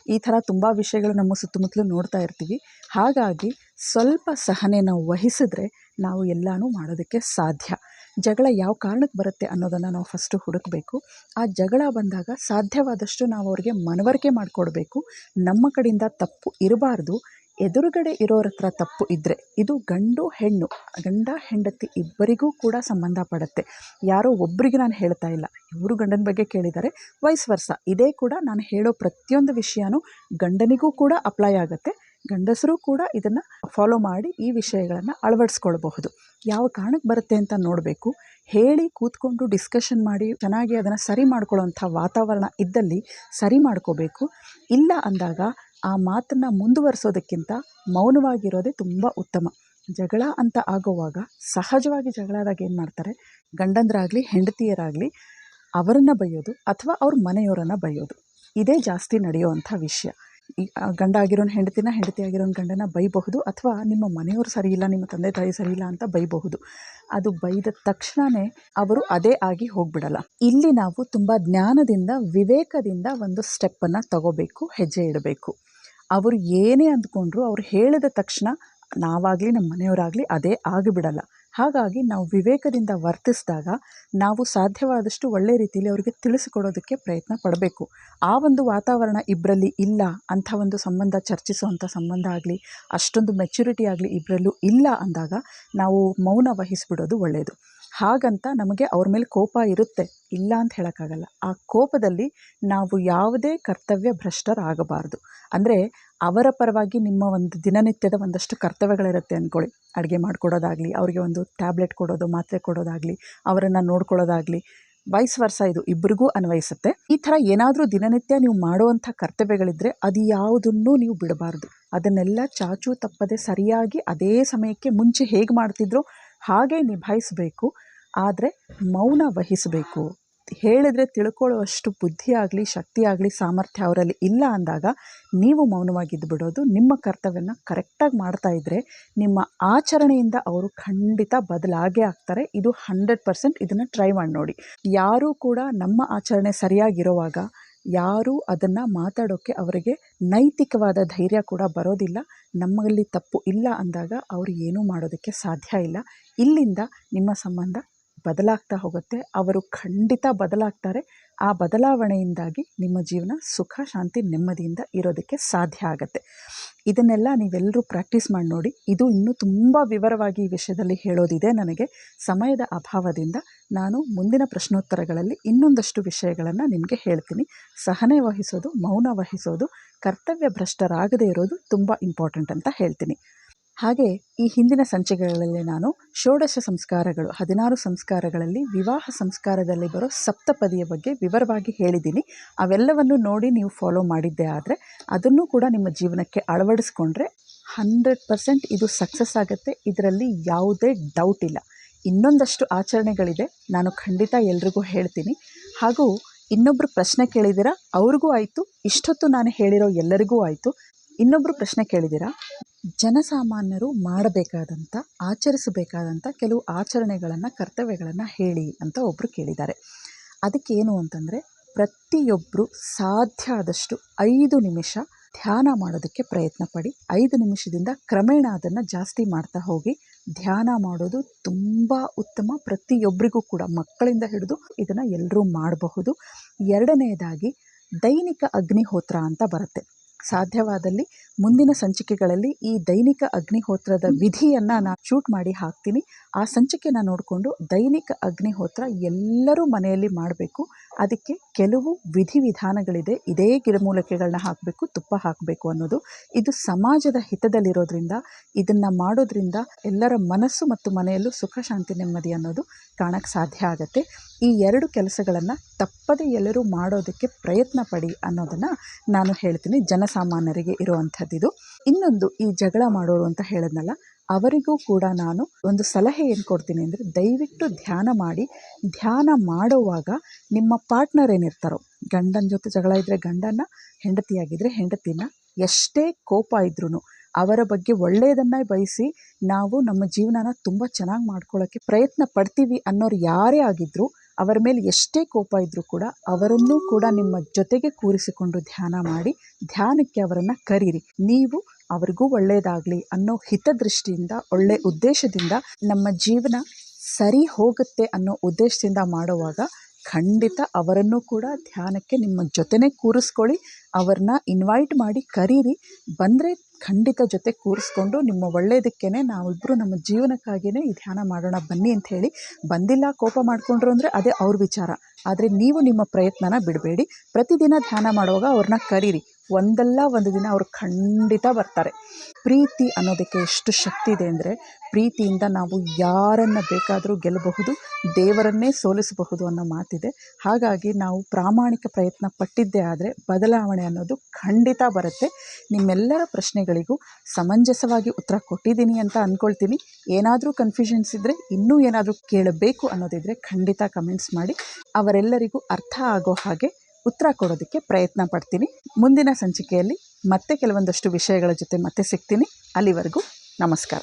ಈ ಥರ ತುಂಬ ವಿಷಯಗಳು ನಮ್ಮ ಸುತ್ತಮುತ್ತಲು ನೋಡ್ತಾ ಇರ್ತೀವಿ. ಹಾಗಾಗಿ ಸ್ವಲ್ಪ ಸಹನೆ ನಾವು ವಹಿಸಿದ್ರೆ ನಾವು ಎಲ್ಲನೂ ಮಾಡೋದಕ್ಕೆ ಸಾಧ್ಯ. ಜಗಳ ಯಾವ ಕಾರಣಕ್ಕೆ ಬರುತ್ತೆ ಅನ್ನೋದನ್ನು ನಾವು ಫಸ್ಟು ಹುಡುಕಬೇಕು. ಆ ಜಗಳ ಬಂದಾಗ ಸಾಧ್ಯವಾದಷ್ಟು ನಾವು ಅವ್ರಿಗೆ ಮನವರಿಕೆ ಮಾಡಿಕೊಡ್ಬೇಕು. ನಮ್ಮ ಕಡೆಯಿಂದ ತಪ್ಪು ಇರಬಾರ್ದು. ಎದುರುಗಡೆ ಇರೋರ ಹತ್ರ ತಪ್ಪು ಇದ್ದರೆ ಇದು ಗಂಡು ಹೆಣ್ಣು, ಗಂಡ ಹೆಂಡತಿ ಇಬ್ಬರಿಗೂ ಕೂಡ ಸಂಬಂಧಪಡುತ್ತೆ ಯಾರೋ ಒಬ್ಬರಿಗೆ ನಾನು ಹೇಳ್ತಾ ಇಲ್ಲ, ಇವರು ಗಂಡನ ಬಗ್ಗೆ ಕೇಳಿದ್ದಾರೆ ವೈಸ್ ವರ್ಸ. ಇದೇ ಕೂಡ ನಾನು ಹೇಳೋ ಪ್ರತಿಯೊಂದು ವಿಷಯನೂ ಗಂಡನಿಗೂ ಕೂಡ ಅಪ್ಲೈ ಆಗುತ್ತೆ. ಗಂಡಸರು ಕೂಡ ಇದನ್ನು ಫಾಲೋ ಮಾಡಿ ಈ ವಿಷಯಗಳನ್ನು ಅಳವಡಿಸ್ಕೊಳ್ಬಹುದು. ಯಾವ ಕಾರಣಕ್ಕೆ ಬರುತ್ತೆ ಅಂತ ನೋಡಬೇಕು. ಹೇಳಿ ಕೂತ್ಕೊಂಡು ಡಿಸ್ಕಷನ್ ಮಾಡಿ ಚೆನ್ನಾಗಿ ಅದನ್ನು ಸರಿ ಮಾಡ್ಕೊಳ್ಳೋವಂಥ ವಾತಾವರಣ ಇದ್ದಲ್ಲಿ ಸರಿ ಮಾಡ್ಕೋಬೇಕು. ಇಲ್ಲ ಅಂದಾಗ ಆ ಮಾತನ್ನು ಮುಂದುವರಿಸೋದಕ್ಕಿಂತ ಮೌನವಾಗಿರೋದೇ ತುಂಬ ಉತ್ತಮ. ಜಗಳ ಅಂತ ಆಗುವಾಗ ಸಹಜವಾಗಿ ಜಗಳ ಆದಾಗ ಏನು ಮಾಡ್ತಾರೆ? ಗಂಡಂದ್ರಾಗಲಿ, ಹೆಂಡತಿಯರಾಗಲಿ ಅವರನ್ನು ಬೈಯೋದು ಅಥವಾ ಅವ್ರ ಮನೆಯವರನ್ನು ಬೈಯೋದು. ಇದೇ ಜಾಸ್ತಿ ನಡೆಯುವಂಥ ವಿಷಯ. ಈ ಗಂಡ ಆಗಿರೋನ್ ಹೆಂಡತಿನ ಹೆಂಡತಿ ಆಗಿರೋನ್ ಗಂಡನ ಬೈಬಹುದು ಅಥವಾ ನಿಮ್ಮ ಮನೆಯವರು ಸರಿ ಇಲ್ಲ, ನಿಮ್ಮ ತಂದೆ ತಾಯಿ ಸರಿ ಇಲ್ಲ ಅಂತ ಬೈಬಹುದು. ಅದು ಬೈದ ತಕ್ಷಣವೇ ಅವರು ಅದೇ ಆಗಿ ಹೋಗ್ಬಿಡಲ್ಲ. ಇಲ್ಲಿ ನಾವು ತುಂಬ ಜ್ಞಾನದಿಂದ, ವಿವೇಕದಿಂದ ಒಂದು ಸ್ಟೆಪ್ಪನ್ನು ತಗೋಬೇಕು, ಹೆಜ್ಜೆ ಇಡಬೇಕು. ಅವರು ಏನೇ ಅಂದ್ಕೊಂಡ್ರು ಅವ್ರು ಹೇಳಿದ ತಕ್ಷಣ ನಾವಾಗಲಿ ನಮ್ಮ ಮನೆಯವರಾಗಲಿ ಅದೇ ಆಗಿಬಿಡಲ್ಲ. ಹಾಗಾಗಿ ನಾವು ವಿವೇಕದಿಂದ ವರ್ತಿಸಿದಾಗ ನಾವು ಸಾಧ್ಯವಾದಷ್ಟು ಒಳ್ಳೆ ರೀತಿಯಲ್ಲಿ ಅವರಿಗೆ ತಿಳಿಸಿಕೊಡೋದಕ್ಕೆ ಪ್ರಯತ್ನ ಪಡಬೇಕು. ಆ ಒಂದು ವಾತಾವರಣ ಇಬ್ಬರಲ್ಲಿ ಇಲ್ಲ, ಅಂಥ ಒಂದು ಸಂಬಂಧ ಚರ್ಚಿಸುವಂಥ ಸಂಬಂಧ ಆಗಲಿ, ಅಷ್ಟೊಂದು ಮೆಚ್ಯುರಿಟಿ ಆಗಲಿ ಇಬ್ಬರಲ್ಲೂ ಇಲ್ಲ ಅಂದಾಗ ನಾವು ಮೌನ ವಹಿಸಿಬಿಡೋದು ಒಳ್ಳೆಯದು ಹಾಗಂತ ನಮಗೆ ಅವ್ರ ಮೇಲೆ ಕೋಪ ಇರುತ್ತೆ. ಇಲ್ಲ ಅಂತ ಹೇಳೋಕ್ಕಾಗಲ್ಲ. ಆ ಕೋಪದಲ್ಲಿ ನಾವು ಯಾವುದೇ ಕರ್ತವ್ಯ ಭ್ರಷ್ಟರಾಗಬಾರ್ದು. ಅಂದರೆ ಅವರ ಪರವಾಗಿ ನಿಮ್ಮ ಒಂದು ದಿನನಿತ್ಯದ ಒಂದಷ್ಟು ಕರ್ತವ್ಯಗಳಿರುತ್ತೆ ಅಂದ್ಕೊಳ್ಳಿ. ಅಡುಗೆ ಮಾಡಿಕೊಡೋದಾಗಲಿ, ಅವರಿಗೆ ಒಂದು ಟ್ಯಾಬ್ಲೆಟ್ ಕೊಡೋದು, ಮಾತ್ರೆ ಕೊಡೋದಾಗಲಿ, ಅವರನ್ನು ನೋಡ್ಕೊಳ್ಳೋದಾಗಲಿ ವಯಸ್ ವರ್ಷ ಇದು ಇಬ್ಬರಿಗೂ ಅನ್ವಯಿಸುತ್ತೆ. ಈ ಥರ ಏನಾದರೂ ದಿನನಿತ್ಯ ನೀವು ಮಾಡುವಂಥ ಕರ್ತವ್ಯಗಳಿದ್ದರೆ ಅದು ಯಾವುದನ್ನೂ ನೀವು ಬಿಡಬಾರ್ದು. ಅದನ್ನೆಲ್ಲ ಚಾಚು ತಪ್ಪದೆ ಸರಿಯಾಗಿ ಅದೇ ಸಮಯಕ್ಕೆ ಮುಂಚೆ ಹೇಗೆ ಮಾಡ್ತಿದ್ರೋ ಹಾಗೆ ನಿಭಾಯಿಸಬೇಕು, ಆದರೆ ಮೌನ ವಹಿಸಬೇಕು. ಹೇಳಿದರೆ ತಿಳ್ಕೊಳ್ಳುವಷ್ಟು ಬುದ್ಧಿ ಆಗಲಿ, ಶಕ್ತಿ ಆಗಲಿ, ಸಾಮರ್ಥ್ಯ ಅವರಲ್ಲಿ ಇಲ್ಲ ಅಂದಾಗ ನೀವು ಮೌನವಾಗಿದ್ದು ಬಿಡೋದು ನಿಮ್ಮ ಕರ್ತವ್ಯನ ಕರೆಕ್ಟಾಗಿ ಮಾಡ್ತಾ ಇದ್ದರೆ ನಿಮ್ಮ ಆಚರಣೆಯಿಂದ ಅವರು ಖಂಡಿತ ಬದಲಾಗೇ ಆಗ್ತಾರೆ. ಇದು ಹಂಡ್ರೆಡ್ ಪರ್ಸೆಂಟ್ ಇದನ್ನು ಟ್ರೈ ಮಾಡಿ ನೋಡಿ. ಯಾರೂ ಕೂಡ ನಮ್ಮ ಆಚರಣೆ ಸರಿಯಾಗಿರುವಾಗ ಯಾರೂ ಅದನ್ನು ಮಾತಾಡೋಕ್ಕೆ ಅವರಿಗೆ ನೈತಿಕವಾದ ಧೈರ್ಯ ಕೂಡ ಬರೋದಿಲ್ಲ. ನಮ್ಮಲ್ಲಿ ತಪ್ಪು ಇಲ್ಲ ಅಂದಾಗ ಅವರು ಏನೂ ಮಾಡೋದಕ್ಕೆ ಸಾಧ್ಯ ಇಲ್ಲ. ಇಲ್ಲಿಂದ ನಿಮ್ಮ ಸಂಬಂಧ ಬದಲಾಗ್ತಾ ಹೋಗುತ್ತೆ. ಅವರು ಖಂಡಿತ ಬದಲಾಗ್ತಾರೆ. ಆ ಬದಲಾವಣೆಯಿಂದಾಗಿ ನಿಮ್ಮ ಜೀವನ ಸುಖ, ಶಾಂತಿ, ನೆಮ್ಮದಿಯಿಂದ ಇರೋದಕ್ಕೆ ಸಾಧ್ಯ ಆಗುತ್ತೆ. ಇದನ್ನೆಲ್ಲ ನೀವೆಲ್ಲರೂ ಪ್ರಾಕ್ಟೀಸ್ ಮಾಡಿ ನೋಡಿ. ಇದು ಇನ್ನೂ ತುಂಬ ವಿವರವಾಗಿ ಈ ವಿಷಯದಲ್ಲಿ ಹೇಳೋದಿದೆ ನನಗೆ. ಸಮಯದ ಅಭಾವದಿಂದ ನಾನು ಮುಂದಿನ ಪ್ರಶ್ನೋತ್ತರಗಳಲ್ಲಿ ಇನ್ನೊಂದಷ್ಟು ವಿಷಯಗಳನ್ನು ನಿಮಗೆ ಹೇಳ್ತೀನಿ. ಸಹನೆ ವಹಿಸೋದು, ಮೌನ ವಹಿಸೋದು ಕರ್ತವ್ಯ ಭ್ರಷ್ಟರಾಗದೇ ಇರೋದು ತುಂಬ ಇಂಪಾರ್ಟೆಂಟ್ ಅಂತ ಹೇಳ್ತೀನಿ. ಹಾಗೆ ಈ ಹಿಂದಿನ ಸಂಚಿಕೆಗಳಲ್ಲಿ ನಾನು ಷೋಡಶ ಸಂಸ್ಕಾರಗಳು, ಹದಿನಾರು ಸಂಸ್ಕಾರಗಳಲ್ಲಿ ವಿವಾಹ ಸಂಸ್ಕಾರದಲ್ಲಿ ಬರೋ ಸಪ್ತಪದಿಯ ಬಗ್ಗೆ ವಿವರವಾಗಿ ಹೇಳಿದ್ದೀನಿ. ಅವೆಲ್ಲವನ್ನು ನೋಡಿ ನೀವು ಫಾಲೋ ಮಾಡಿದ್ದೆ ಆದರೆ ಅದನ್ನು ಕೂಡ ನಿಮ್ಮ ಜೀವನಕ್ಕೆ ಅಳವಡಿಸ್ಕೊಂಡ್ರೆ ಹಂಡ್ರೆಡ್ ಪರ್ಸೆಂಟ್ ಇದು ಸಕ್ಸಸ್ ಆಗುತ್ತೆ. ಇದರಲ್ಲಿ ಯಾವುದೇ ಡೌಟ್ ಇಲ್ಲ. ಇನ್ನೊಂದಷ್ಟು ಆಚರಣೆಗಳಿದೆ. ನಾನು ಖಂಡಿತ ಎಲ್ರಿಗೂ ಹೇಳ್ತೀನಿ. ಹಾಗೂ ಇನ್ನೊಬ್ಬರು ಪ್ರಶ್ನೆ ಕೇಳಿದಿರ ಅವ್ರಿಗೂ ಆಯಿತು. ಇಷ್ಟೊತ್ತು ನಾನು ಹೇಳಿರೋ ಎಲ್ಲರಿಗೂ ಆಯಿತು. ಇನ್ನೊಬ್ಬರು ಪ್ರಶ್ನೆ ಕೇಳಿದ್ದೀರಾ? ಜನಸಾಮಾನ್ಯರು ಮಾಡಬೇಕಾದಂಥ ಆಚರಿಸಬೇಕಾದಂಥ ಕೆಲವು ಆಚರಣೆಗಳನ್ನು, ಕರ್ತವ್ಯಗಳನ್ನು ಹೇಳಿ ಅಂತ ಒಬ್ಬರು ಕೇಳಿದ್ದಾರೆ. ಅದಕ್ಕೇನು ಅಂತಂದರೆ ಪ್ರತಿಯೊಬ್ಬರು ಸಾಧ್ಯ ಆದಷ್ಟು ಐದು ನಿಮಿಷ ಧ್ಯಾನ ಮಾಡೋದಕ್ಕೆ ಪ್ರಯತ್ನ ಪಡಿ. ಐದು ನಿಮಿಷದಿಂದ ಕ್ರಮೇಣ ಅದನ್ನು ಜಾಸ್ತಿ ಮಾಡ್ತಾ ಹೋಗಿ, ಧ್ಯಾನ ಮಾಡೋದು ತುಂಬ ಉತ್ತಮ. ಪ್ರತಿಯೊಬ್ಬರಿಗೂ ಕೂಡ, ಮಕ್ಕಳಿಂದ ಹಿಡಿದು ಇದನ್ನು ಎಲ್ಲರೂ ಮಾಡಬಹುದು. ಎರಡನೆಯದಾಗಿ ದೈನಿಕ ಅಗ್ನಿಹೋತ್ರ ಅಂತ ಬರುತ್ತೆ. ಸಾಧ್ಯವಾದಲ್ಲಿ ಮುಂದಿನ ಸಂಚಿಕೆಗಳಲ್ಲಿ ಈ ದೈನಿಕ ಅಗ್ನಿಹೋತ್ರದ ವಿಧಿಯನ್ನು ನಾನು ಶೂಟ್ ಮಾಡಿ ಹಾಕ್ತೀನಿ. ಆ ಸಂಚಿಕೆನ ನೋಡಿಕೊಂಡು ದೈನಿಕ ಅಗ್ನಿಹೋತ್ರ ಎಲ್ಲರೂ ಮನೆಯಲ್ಲಿ ಮಾಡಬೇಕು. ಅದಕ್ಕೆ ಕೆಲವು ವಿಧಿವಿಧಾನಗಳಿದೆ ಇದೇ ಗಿಡಮೂಲಿಕೆಗಳನ್ನ ಹಾಕಬೇಕು, ತುಪ್ಪ ಹಾಕಬೇಕು ಅನ್ನೋದು. ಇದು ಸಮಾಜದ ಹಿತದಲ್ಲಿರೋದ್ರಿಂದ, ಇದನ್ನು ಮಾಡೋದ್ರಿಂದ ಎಲ್ಲರ ಮನಸ್ಸು ಮತ್ತು ಮನೆಯಲ್ಲೂ ಸುಖ, ಶಾಂತಿ, ನೆಮ್ಮದಿ ಅನ್ನೋದು ಕಾಣಕ್ಕೆ ಸಾಧ್ಯ ಆಗುತ್ತೆ. ಈ ಎರಡು ಕೆಲಸಗಳನ್ನು ತಪ್ಪದೆ ಎಲ್ಲರೂ ಮಾಡೋದಕ್ಕೆ ಪ್ರಯತ್ನ ಪಡಿ ಅನ್ನೋದನ್ನು ನಾನು ಹೇಳ್ತೀನಿ. ಜನಸಾಮಾನ್ಯರಿಗೆ ಇರುವಂಥದ್ದಿದು. ಇನ್ನೊಂದು ಈ ಜಗಳ ಮಾಡೋರು ಅಂತ ಹೇಳಿದ್ನಲ್ಲ, ಅವರಿಗೂ ಕೂಡ ನಾನು ಒಂದು ಸಲಹೆ ಏನು ಕೊಡ್ತೀನಿ ಅಂದರೆ, ದಯವಿಟ್ಟು ಧ್ಯಾನ ಮಾಡಿ. ಧ್ಯಾನ ಮಾಡುವಾಗ ನಿಮ್ಮ ಪಾರ್ಟ್ನರ್ ಏನಿರ್ತಾರೋ, ಗಂಡನ ಜೊತೆ ಜಗಳ ಇದ್ದರೆ ಗಂಡನ ಹೆಂಡತಿಯಾಗಿದ್ದರೆ ಹೆಂಡತಿನ, ಎಷ್ಟೇ ಕೋಪ ಇದ್ರೂ ಅವರ ಬಗ್ಗೆ ಒಳ್ಳೆಯದನ್ನೇ ಬಯಸಿ ನಾವು ನಮ್ಮ ಜೀವನನ ತುಂಬ ಚೆನ್ನಾಗಿ ಮಾಡ್ಕೊಳ್ಳೋಕ್ಕೆ ಪ್ರಯತ್ನ ಪಡ್ತೀವಿ ಅನ್ನೋರು ಯಾರೇ ಆಗಿದ್ದರೂ ಅವರ ಮೇಲೆ ಎಷ್ಟೇ ಕೋಪ ಇದ್ದರೂ ಕೂಡ ಅವರನ್ನೂ ಕೂಡ ನಿಮ್ಮ ಜೊತೆಗೆ ಕೂರಿಸಿಕೊಂಡು ಧ್ಯಾನ ಮಾಡಿ ಧ್ಯಾನಕ್ಕೆ ಅವರನ್ನು ಕರೀರಿ. ನೀವು ಅವ್ರಿಗೂ ಒಳ್ಳೆಯದಾಗಲಿ ಅನ್ನೋ ಹಿತದೃಷ್ಟಿಯಿಂದ, ಒಳ್ಳೆ ಉದ್ದೇಶದಿಂದ, ನಮ್ಮ ಜೀವನ ಸರಿ ಹೋಗುತ್ತೆ ಅನ್ನೋ ಉದ್ದೇಶದಿಂದ ಮಾಡುವಾಗ ಖಂಡಿತ ಅವರನ್ನು ಕೂಡ ಧ್ಯಾನಕ್ಕೆ ನಿಮ್ಮ ಜೊತೆನೇ ಕೂರಿಸ್ಕೊಳ್ಳಿ. ಅವ್ರನ್ನ ಇನ್ವೈಟ್ ಮಾಡಿ ಕರೀರಿ. ಬಂದರೆ ಖಂಡಿತ ಜೊತೆ ಕೂರಿಸ್ಕೊಂಡು ನಿಮ್ಮ ಒಳ್ಳೆಯದಕ್ಕೇ ನಾವಿಬ್ಬರು ನಮ್ಮ ಜೀವನಕ್ಕಾಗಿಯೇ ಈ ಧ್ಯಾನ ಮಾಡೋಣ, ಬನ್ನಿ ಅಂತ ಹೇಳಿ. ಬಂದಿಲ್ಲ, ಕೋಪ ಮಾಡಿಕೊಂಡ್ರು ಅಂದರೆ ಅದೇ ಅವ್ರ ವಿಚಾರ. ಆದರೆ ನೀವು ನಿಮ್ಮ ಪ್ರಯತ್ನನ ಬಿಡಬೇಡಿ. ಪ್ರತಿದಿನ ಧ್ಯಾನ ಮಾಡುವಾಗ ಅವ್ರನ್ನ ಕರೀರಿ. ಒಂದಲ್ಲ ಒಂದು ದಿನ ಅವರು ಖಂಡಿತ ಬರ್ತಾರೆ. ಪ್ರೀತಿ ಅನ್ನೋದಕ್ಕೆ ಎಷ್ಟು ಶಕ್ತಿ ಇದೆ ಅಂದರೆ ಪ್ರೀತಿಯಿಂದ ನಾವು ಯಾರನ್ನು ಬೇಕಾದರೂ ಗೆಲ್ಲಬಹುದು, ದೇವರನ್ನೇ ಸೋಲಿಸಬಹುದು ಅನ್ನೋ ಮಾತಿದೆ. ಹಾಗಾಗಿ ನಾವು ಪ್ರಾಮಾಣಿಕ ಪ್ರಯತ್ನ ಪಟ್ಟಿದ್ದೇ ಆದರೆ ಬದಲಾವಣೆ ಅನ್ನೋದು ಖಂಡಿತ ಬರುತ್ತೆ. ನಿಮ್ಮೆಲ್ಲರ ಪ್ರಶ್ನೆಗಳಿಗೂ ಸಮಂಜಸವಾಗಿ ಉತ್ತರ ಕೊಟ್ಟಿದ್ದೀನಿ ಅಂತ ಅಂದ್ಕೊಳ್ತೀನಿ ಏನಾದರೂ ಕನ್ಫ್ಯೂಷನ್ಸ್ ಇದ್ದರೆ ಇನ್ನೂ ಏನಾದರೂ ಕೇಳಬೇಕು ಅನ್ನೋದಿದ್ದರೆ ಖಂಡಿತ ಕಮೆಂಟ್ಸ್ ಮಾಡಿ. ಅವರೆಲ್ಲರಿಗೂ ಅರ್ಥ ಆಗೋ ಹಾಗೆ ಉತ್ತರ ಕೊಡೋದಕ್ಕೆ ಪ್ರಯತ್ನ ಪಡ್ತೀನಿ. ಮುಂದಿನ ಸಂಚಿಕೆಯಲ್ಲಿ ಮತ್ತೆ ಕೆಲವೊಂದಷ್ಟು ವಿಷಯಗಳ ಜೊತೆ ಮತ್ತೆ ಸಿಗ್ತೀನಿ. ಅಲ್ಲಿವರೆಗೂ ನಮಸ್ಕಾರ.